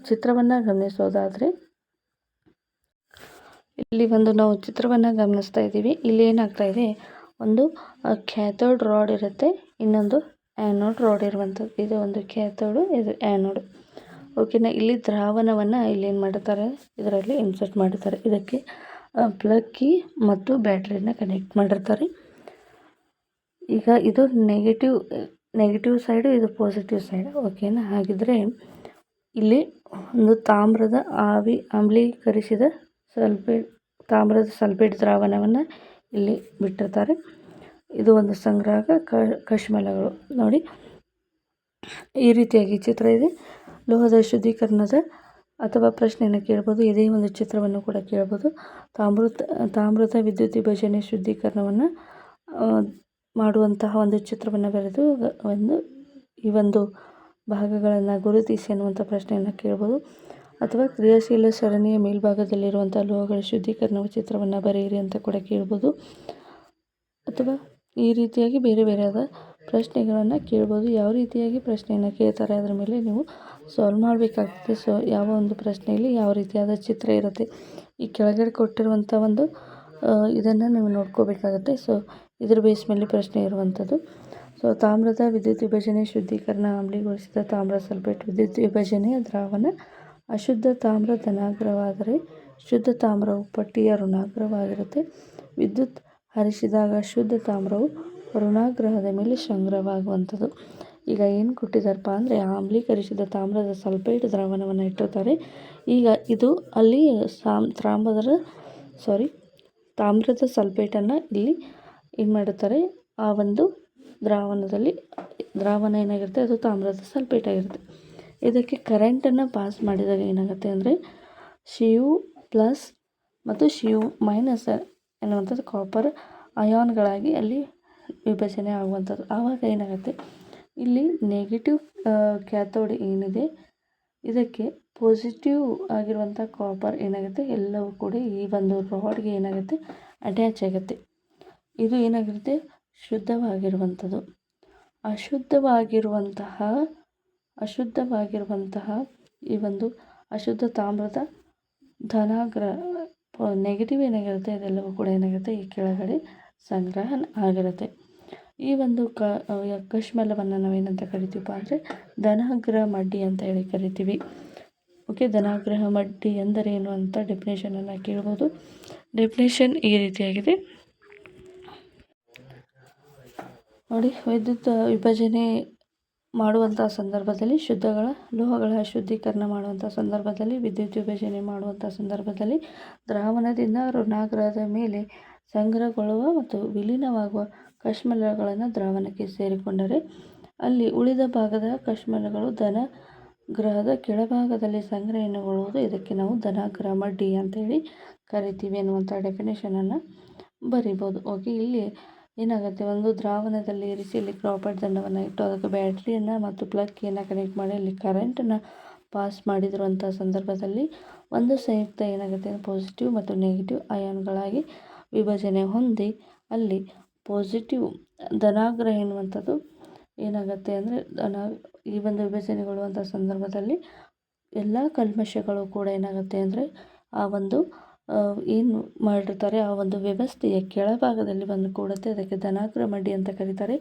ಚಿತ್ರವನ್ನು ಗಮನಿಸೋದಾದರೆ, ಇಲ್ಲಿ ಒಂದು ನಾವು ಚಿತ್ರವನ್ನು ಗಮನಿಸ್ತಾ ಇದ್ದೀವಿ. ಇಲ್ಲಿ ಏನಾಗ್ತಾ ಇದೆ? ಒಂದು ಕ್ಯಾಥೋಡ್ ರಾಡ್ ಇರುತ್ತೆ. ಇನ್ನೊಂದು ಆ್ಯನೋಡ್ ರಾಡ್ ಇರುವಂಥದ್ದು. ಇದು ಒಂದು ಕ್ಯಾಥೋಡು ಇದು ಆ್ಯನೋಡು ಓಕೆನಾ ಇಲ್ಲಿ ದ್ರಾವಣವನ್ನು ಇಲ್ಲಿ ಏನು ಮಾಡ್ತಾರೆ? ಇದರಲ್ಲಿ ಇನ್ಸರ್ಟ್ ಮಾಡ್ತಾರೆ ಇದಕ್ಕೆ ಪ್ಲಗ್ಗಿ ಮತ್ತು ಬ್ಯಾಟ್ರಿನ ಕನೆಕ್ಟ್ ಮಾಡಿರ್ತಾರೆ. ಈಗ ಇದು ನೆಗೆಟಿವ್ ನೆಗೆಟಿವ್ ಸೈಡು ಇದು ಪಾಸಿಟಿವ್ ಸೈಡ್ ಓಕೆನಾ ಹಾಗಿದ್ರೆ ಇಲ್ಲಿ ಒಂದು ತಾಮ್ರದ ಆವಿ ಆಮ್ಲೀಕರಿಸಿದ ಸಲ್ಫೇಟ್ ತಾಮ್ರದ ಸಲ್ಫೇಟ್ ದ್ರಾವಣವನ್ನು ಇಲ್ಲಿ ಬಿಟ್ಟಿರ್ತಾರೆ. ಇದು ಒಂದು ಸಂಗ್ರಹ ಕಶ್ಮಲಗಳು. ನೋಡಿ, ಈ ರೀತಿಯಾಗಿ ಚಿತ್ರ ಇದೆ. ಲೋಹದ ಶುದ್ಧೀಕರಣದ ಅಥವಾ ಪ್ರಶ್ನೆಯನ್ನು ಕೇಳ್ಬೋದು. ಇದೇ ಒಂದು ಚಿತ್ರವನ್ನು ಕೂಡ ಕೇಳ್ಬೋದು. ತಾಮ್ರ ತಾಮ್ರದ ವಿದ್ಯುತ್ ವಿಭಜನೆ ಶುದ್ಧೀಕರಣವನ್ನು ಮಾಡುವಂತಹ ಒಂದು ಚಿತ್ರವನ್ನು ಬರೆದು ಒಂದು, ಈ ಒಂದು ಭಾಗಗಳನ್ನು ಗುರುತಿಸಿ ಅನ್ನುವಂಥ ಪ್ರಶ್ನೆಯನ್ನು ಕೇಳ್ಬೋದು. ಅಥವಾ ಕ್ರಿಯಾಶೀಲ ಸರಣಿಯ ಮೇಲ್ಭಾಗದಲ್ಲಿರುವಂಥ ಲೋಹಗಳ ಶುದ್ಧೀಕರಣವ ಚಿತ್ರವನ್ನು ಬರೆಯಿರಿ ಅಂತ ಕೂಡ ಕೇಳ್ಬೋದು. ಅಥವಾ ಈ ರೀತಿಯಾಗಿ ಬೇರೆ ಬೇರೆಯಾದ ಪ್ರಶ್ನೆಗಳನ್ನು ಕೇಳ್ಬೋದು. ಯಾವ ರೀತಿಯಾಗಿ ಪ್ರಶ್ನೆಯನ್ನು ಕೇಳ್ತಾರೆ ಅದರ ಮೇಲೆ ನೀವು ಸಾಲ್ವ್ ಮಾಡಬೇಕಾಗ್ತದೆ. ಸೊ ಯಾವ ಒಂದು ಪ್ರಶ್ನೆಯಲ್ಲಿ ಯಾವ ರೀತಿಯಾದ ಚಿತ್ರ ಇರುತ್ತೆ. ಈ ಕೆಳಗಡೆ ಕೊಟ್ಟಿರುವಂಥ ಒಂದು ಇದನ್ನು ನೀವು ನೋಡ್ಕೋಬೇಕಾಗತ್ತೆ. ಸೊ ಇದ್ರ ಬೇಸ್ ಮೇಲೆ ಪ್ರಶ್ನೆ ಇರುವಂಥದ್ದು. ಸೊ ತಾಮ್ರದ ವಿದ್ಯುತ್ ವಿಭಜನೆ ಶುದ್ಧೀಕರಣ ಆಮ್ಲೀಗೊಳಿಸಿದ ತಾಮ್ರ ಸಲ್ಫೇಟ್ ವಿದ್ಯುತ್ ವಿಭಜನೆಯ ದ್ರಾವಣ ಅಶುದ್ಧ ತಾಮ್ರ ಧನಾಗ್ರವಾದರೆ ಶುದ್ಧ ತಾಮ್ರವು ಪಟ್ಟಿಯ ಋಣಾಗ್ರವಾಗಿರುತ್ತೆ. ವಿದ್ಯುತ್ ಹರಿಸಿದಾಗ ಶುದ್ಧ ತಾಮ್ರವು ಋಣಾಗ್ರಹದ ಮೇಲೆ ಸಂಗ್ರಹವಾಗುವಂಥದ್ದು. ಈಗ ಏನು ಕೊಟ್ಟಿದ್ದಾರಪ್ಪ ಅಂದರೆ ಆಮ್ಲೀಕರಿಸಿದ ತಾಮ್ರದ ಸಲ್ಫೇಟ್ ದ್ರಾವಣವನ್ನು ಇಟ್ಟಿರ್ತಾರೆ. ಈಗ ಇದು ಅಲ್ಲಿ ಸಾಮ್, ತಾಮ್ರದ ಸಾರಿ ತಾಮ್ರದ ಸಲ್ಫೇಟನ್ನು ಇಲ್ಲಿ ಏನು ಮಾಡುತ್ತಾರೆ ಆ ಒಂದು ದ್ರಾವಣದಲ್ಲಿ, ದ್ರಾವಣ ಏನಾಗಿರುತ್ತೆ? ಅದು ತಾಮ್ರದ ಸಲ್ಪೇಟ್ ಆಗಿರುತ್ತೆ. ಇದಕ್ಕೆ ಕರೆಂಟನ್ನು ಪಾಸ್ ಮಾಡಿದಾಗ ಏನಾಗುತ್ತೆ ಅಂದರೆ ಶಿಯು ಪ್ಲಸ್ ಮತ್ತು ಶಿಯು ಮೈನಸ್ ಎನ್ನುವಂಥದ್ದು ಕಾಪರ್ ಅಯಾನ್ಗಳಾಗಿ ಅಲ್ಲಿ ವಿಭಜನೆ ಆಗುವಂಥದ್ದು. ಆವಾಗ ಏನಾಗುತ್ತೆ? ಇಲ್ಲಿ ನೆಗೆಟಿವ್ ಕ್ಯಾಥೋಡ್ ಏನಿದೆ, ಇದಕ್ಕೆ ಪಾಸಿಟಿವ್ ಆಗಿರುವಂಥ ಕಾಪರ್ ಏನಾಗುತ್ತೆ? ಎಲ್ಲವೂ ಕೂಡ ಈ ಒಂದು ರಾಡ್ಗೆ ಏನಾಗುತ್ತೆ? ಅಟ್ಯಾಚ್ ಆಗುತ್ತೆ. ಇದು ಏನಾಗಿರುತ್ತೆ? ಶುದ್ಧವಾಗಿರುವಂಥದ್ದು. ಅಶುದ್ಧವಾಗಿರುವಂತಹ ಅಶುದ್ಧವಾಗಿರುವಂತಹ ಈ ಒಂದು ಅಶುದ್ಧ ತಾಮ್ರದ ಧನಾಗ್ರ ನೆಗೆಟಿವ್ ಏನಾಗಿರುತ್ತೆ? ಅದೆಲ್ಲವೂ ಕೂಡ ಏನಾಗುತ್ತೆ ಈ ಕೆಳಗಡೆ ಸಂಗ್ರಹ ಆಗಿರುತ್ತೆ. ಈ ಒಂದು ಕ ಕಶ್ಮಲವನ್ನು ನಾವೇನಂತ ಕರಿತೀವಪ್ಪ ಅಂದರೆ ಧನಾಗ್ರಹ ಮಡ್ಡಿ ಅಂತ ಹೇಳಿ ಕರಿತೀವಿ. ಓಕೆ, ಧನಾಗ್ರಹ ಮಡ್ಡಿ ಎಂದರೇನು ಅಂತ ಡೆಫಿನೇಷನನ್ನು ಕೇಳ್ಬೋದು. ಡೆಫಿನೇಷನ್ ಈ ರೀತಿಯಾಗಿದೆ. ನೋಡಿ, ವಿದ್ಯುತ್ ವಿಭಜನೆ ಮಾಡುವಂಥ ಸಂದರ್ಭದಲ್ಲಿ ಶುದ್ಧಗಳ ಲೋಹಗಳ ಶುದ್ಧೀಕರಣ ಮಾಡುವಂಥ ಸಂದರ್ಭದಲ್ಲಿ ವಿದ್ಯುತ್ ವಿಭಜನೆ ಮಾಡುವಂಥ ಸಂದರ್ಭದಲ್ಲಿ ದ್ರಾವಣದಿಂದ ಋಣಾಗ್ರಹದ ಮೇಲೆ ಸಂಗ್ರಹಗೊಳ್ಳುವ ಮತ್ತು ವಿಲೀನವಾಗುವ ಕಶ್ಮಲಗಳನ್ನು ದ್ರಾವಣಕ್ಕೆ ಸೇರಿಕೊಂಡರೆ ಅಲ್ಲಿ ಉಳಿದ ಭಾಗದ ಕಶ್ಮಲಗಳು ಧನ ಗ್ರಹದ ಕೆಳಭಾಗದಲ್ಲಿ ಸಂಗ್ರಹಣೆಗೊಳ್ಳುವುದು ಇದಕ್ಕೆ ನಾವು ಧನಾಗ್ರಹ ಮಡ್ಡಿ ಅಂತೇಳಿ ಕರಿತೀವಿ ಅನ್ನುವಂಥ ಡೆಫಿನೇಷನನ್ನು ಬರಿಬೋದು. ಓಕೆ ಇಲ್ಲಿ ಏನಾಗುತ್ತೆ? ಒಂದು ದ್ರಾವಣದಲ್ಲಿ ಇರಿಸಿ, ಇಲ್ಲಿ ಕ್ರಾಪರ್ ದಂಡವನ್ನು ಇಟ್ಟು ಅದಕ್ಕೆ ಬ್ಯಾಟ್ರಿಯನ್ನು ಮತ್ತು ಪ್ಲಗ್ಗಿಯನ್ನು ಕನೆಕ್ಟ್ ಮಾಡಿ, ಇಲ್ಲಿ ಕರೆಂಟನ್ನು ಪಾಸ್ ಮಾಡಿರುವಂಥ ಸಂದರ್ಭದಲ್ಲಿ ಒಂದು ಸಂಯುಕ್ತ ಏನಾಗುತ್ತೆ? ಪಾಸಿಟಿವ್ ಮತ್ತು ನೆಗೆಟಿವ್ ಅಯಾನ್ಗಳಾಗಿ ವಿಭಜನೆ ಹೊಂದಿ, ಅಲ್ಲಿ ಪಾಸಿಟಿವ್ ಧನಾಗ್ರಹ ಎನ್ನುವಂಥದ್ದು ಏನಾಗುತ್ತೆ ಅಂದರೆ, ಧನ, ಈ ಒಂದು ವಿಭಜನೆಗೊಳ್ಳುವಂಥ ಸಂದರ್ಭದಲ್ಲಿ ಎಲ್ಲ ಕಲ್ಮಶಗಳು ಕೂಡ ಏನಾಗುತ್ತೆ ಅಂದರೆ, ಆ ಒಂದು ಏನು ಮಾಡಿರ್ತಾರೆ, ಆ ಒಂದು ವ್ಯವಸ್ಥೆಯ ಕೆಳಭಾಗದಲ್ಲಿ ಬಂದು ಕೂಡುತ್ತೆ. ಅದಕ್ಕೆ ಧನಾಗ್ರ ಮಡಿ ಅಂತ ಕರೀತಾರೆ.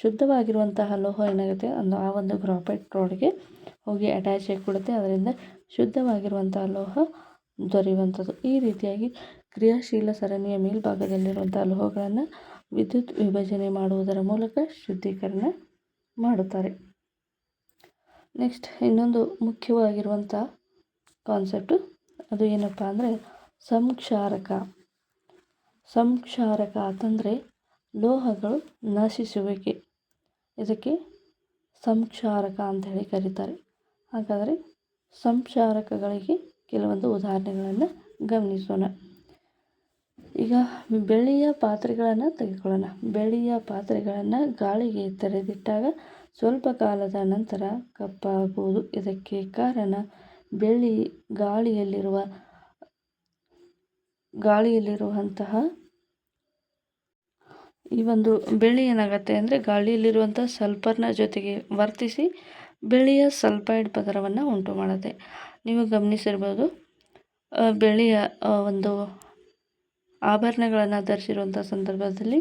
ಶುದ್ಧವಾಗಿರುವಂತಹ ಲೋಹ ಏನಾಗುತ್ತೆ? ಒಂದು ಆ ಒಂದು ಗ್ರಾಫೈಟ್ ರೋಡ್ಗೆ ಹೋಗಿ ಅಟ್ಯಾಚ್ ಆಗಿ ಕೊಡುತ್ತೆ. ಅದರಿಂದ ಶುದ್ಧವಾಗಿರುವಂತಹ ಲೋಹ ದೊರೆಯುವಂಥದ್ದು. ಈ ರೀತಿಯಾಗಿ ಕ್ರಿಯಾಶೀಲ ಸರಣಿಯ ಮೇಲ್ಭಾಗದಲ್ಲಿರುವಂಥ ಲೋಹಗಳನ್ನು ವಿದ್ಯುತ್ ವಿಭಜನೆ ಮಾಡುವುದರ ಮೂಲಕ ಶುದ್ಧೀಕರಣ ಮಾಡುತ್ತಾರೆ. ನೆಕ್ಸ್ಟ್, ಇನ್ನೊಂದು ಮುಖ್ಯವಾಗಿರುವಂಥ ಕಾನ್ಸೆಪ್ಟು ಅದು ಏನಪ್ಪ ಅಂದರೆ ಸಂಕ್ಷಾರಕ. ಸಂಕ್ಷಾರಕ ಅಂತಂದರೆ ಲೋಹಗಳು ನಶಿಸುವಿಕೆ. ಇದಕ್ಕೆ ಸಂಕ್ಷಾರಕ ಅಂತ ಹೇಳಿ ಕರೀತಾರೆ. ಹಾಗಾದರೆ ಸಂಕ್ಷಾರಕಗಳಿಗೆ ಕೆಲವೊಂದು ಉದಾಹರಣೆಗಳನ್ನು ಗಮನಿಸೋಣ. ಈಗ ಬೆಳ್ಳಿಯ ಪಾತ್ರೆಗಳನ್ನು ತೆಗೆದುಕೊಳ್ಳೋಣ. ಬೆಳ್ಳಿಯ ಪಾತ್ರೆಗಳನ್ನು ಗಾಳಿಗೆ ತೆರೆದಿಟ್ಟಾಗ ಸ್ವಲ್ಪ ಕಾಲದ ನಂತರ ಕಪ್ಪಾಗುವುದು. ಇದಕ್ಕೆ ಕಾರಣ ಬೆಳ್ಳಿ ಗಾಳಿಯಲ್ಲಿರುವ ಗಾಳಿಯಲ್ಲಿರುವಂತಹ ಈ ಒಂದು ಬೆಳ್ಳಿ ಏನಾಗುತ್ತೆ ಅಂದರೆ ಗಾಳಿಯಲ್ಲಿರುವಂಥ ಸಲ್ಫರ್ನ ಜೊತೆಗೆ ವರ್ತಿಸಿ ಬೆಳ್ಳಿಯ ಸಲ್ಫೈಡ್ ಪದರವನ್ನು ಉಂಟು ಮಾಡುತ್ತೆ. ನೀವು ಗಮನಿಸಿರ್ಬೋದು ಬೆಳ್ಳಿಯ ಒಂದು ಆಭರಣಗಳನ್ನು ಧರಿಸಿರುವಂಥ ಸಂದರ್ಭದಲ್ಲಿ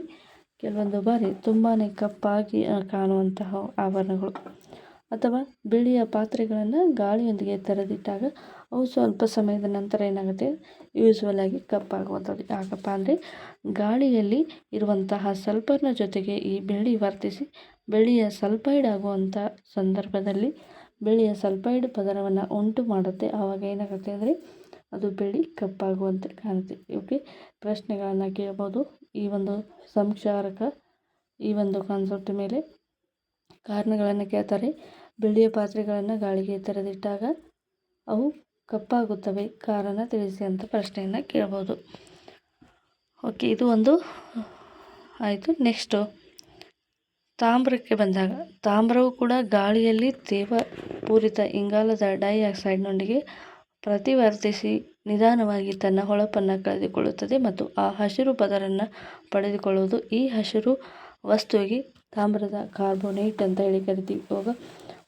ಕೆಲವೊಂದು ಬಾರಿ ತುಂಬಾ ಕಪ್ಪಾಗಿ ಕಾಣುವಂತಹ ಆಭರಣಗಳು. ಅಥವಾ ಬೆಳ್ಳಿಯ ಪಾತ್ರೆಗಳನ್ನು ಗಾಳಿಯೊಂದಿಗೆ ತೆರೆದಿಟ್ಟಾಗ ಅವು ಸ್ವಲ್ಪ ಸಮಯದ ನಂತರ ಏನಾಗುತ್ತೆ? ಯೂಸ್ವಲ್ ಆಗಿ ಕಪ್ಪಾಗುವಂಥದ್ದು. ಯಾಕಪ್ಪ ಅಂದರೆ ಗಾಳಿಯಲ್ಲಿ ಇರುವಂತಹ ಸಲ್ಪರ್ನ ಜೊತೆಗೆ ಈ ಬೆಳ್ಳಿ ವರ್ತಿಸಿ ಬೆಳ್ಳಿಯ ಸಲ್ಫೈಡ್ ಆಗುವಂಥ ಸಂದರ್ಭದಲ್ಲಿ ಬೆಳ್ಳಿಯ ಸಲ್ಫೈಡ್ ಪದರವನ್ನು ಉಂಟು ಮಾಡುತ್ತೆ. ಆವಾಗ ಏನಾಗುತ್ತೆ ಅಂದರೆ ಅದು ಬೆಳ್ಳಿ ಕಪ್ಪಾಗುವಂತೆ ಕಾಣುತ್ತೆ. ಓಕೆ? ಪ್ರಶ್ನೆಗಳನ್ನು ಕೇಳ್ಬೋದು. ಈ ಒಂದು ಸಂಕ್ಷಾರಕ ಈ ಒಂದು ಕಾನ್ಸೆಪ್ಟ್ ಮೇಲೆ ಕಾರಣಗಳನ್ನು ಕೇಳ್ತಾರೆ. ಬೆಳ್ಳಿಯ ಪಾತ್ರೆಗಳನ್ನು ಗಾಳಿಗೆ ತೆರೆದಿಟ್ಟಾಗ ಅವು ಕಪ್ಪಾಗುತ್ತವೆ? ಕಾರಣ ತಿಳಿಸಿ ಅಂತ ಪ್ರಶ್ನೆಯನ್ನು ಕೇಳ್ಬೋದು. ಓಕೆ ಇದು ಒಂದು, ಆಯಿತು ನೆಕ್ಸ್ಟು ತಾಮ್ರಕ್ಕೆ ಬಂದಾಗ, ತಾಮ್ರವು ಕೂಡ ಗಾಳಿಯಲ್ಲಿ ತೇವಪೂರಿತ ಇಂಗಾಲದ ಡೈಆಕ್ಸೈಡ್ನೊಂದಿಗೆ ಪ್ರತಿವರ್ತಿಸಿ ನಿಧಾನವಾಗಿ ತನ್ನ ಹೊಳಪನ್ನು ಕಳೆದುಕೊಳ್ಳುತ್ತದೆ ಮತ್ತು ಆ ಹಸಿರು ಪದರನ್ನು ಪಡೆದುಕೊಳ್ಳುವುದು ಈ ಹಸಿರು ವಸ್ತುವಿಗೆ ತಾಮ್ರದ ಕಾರ್ಬೋನೇಟ್ ಅಂತ ಹೇಳಿ ಕರಿತೀವಿ. ಇವಾಗ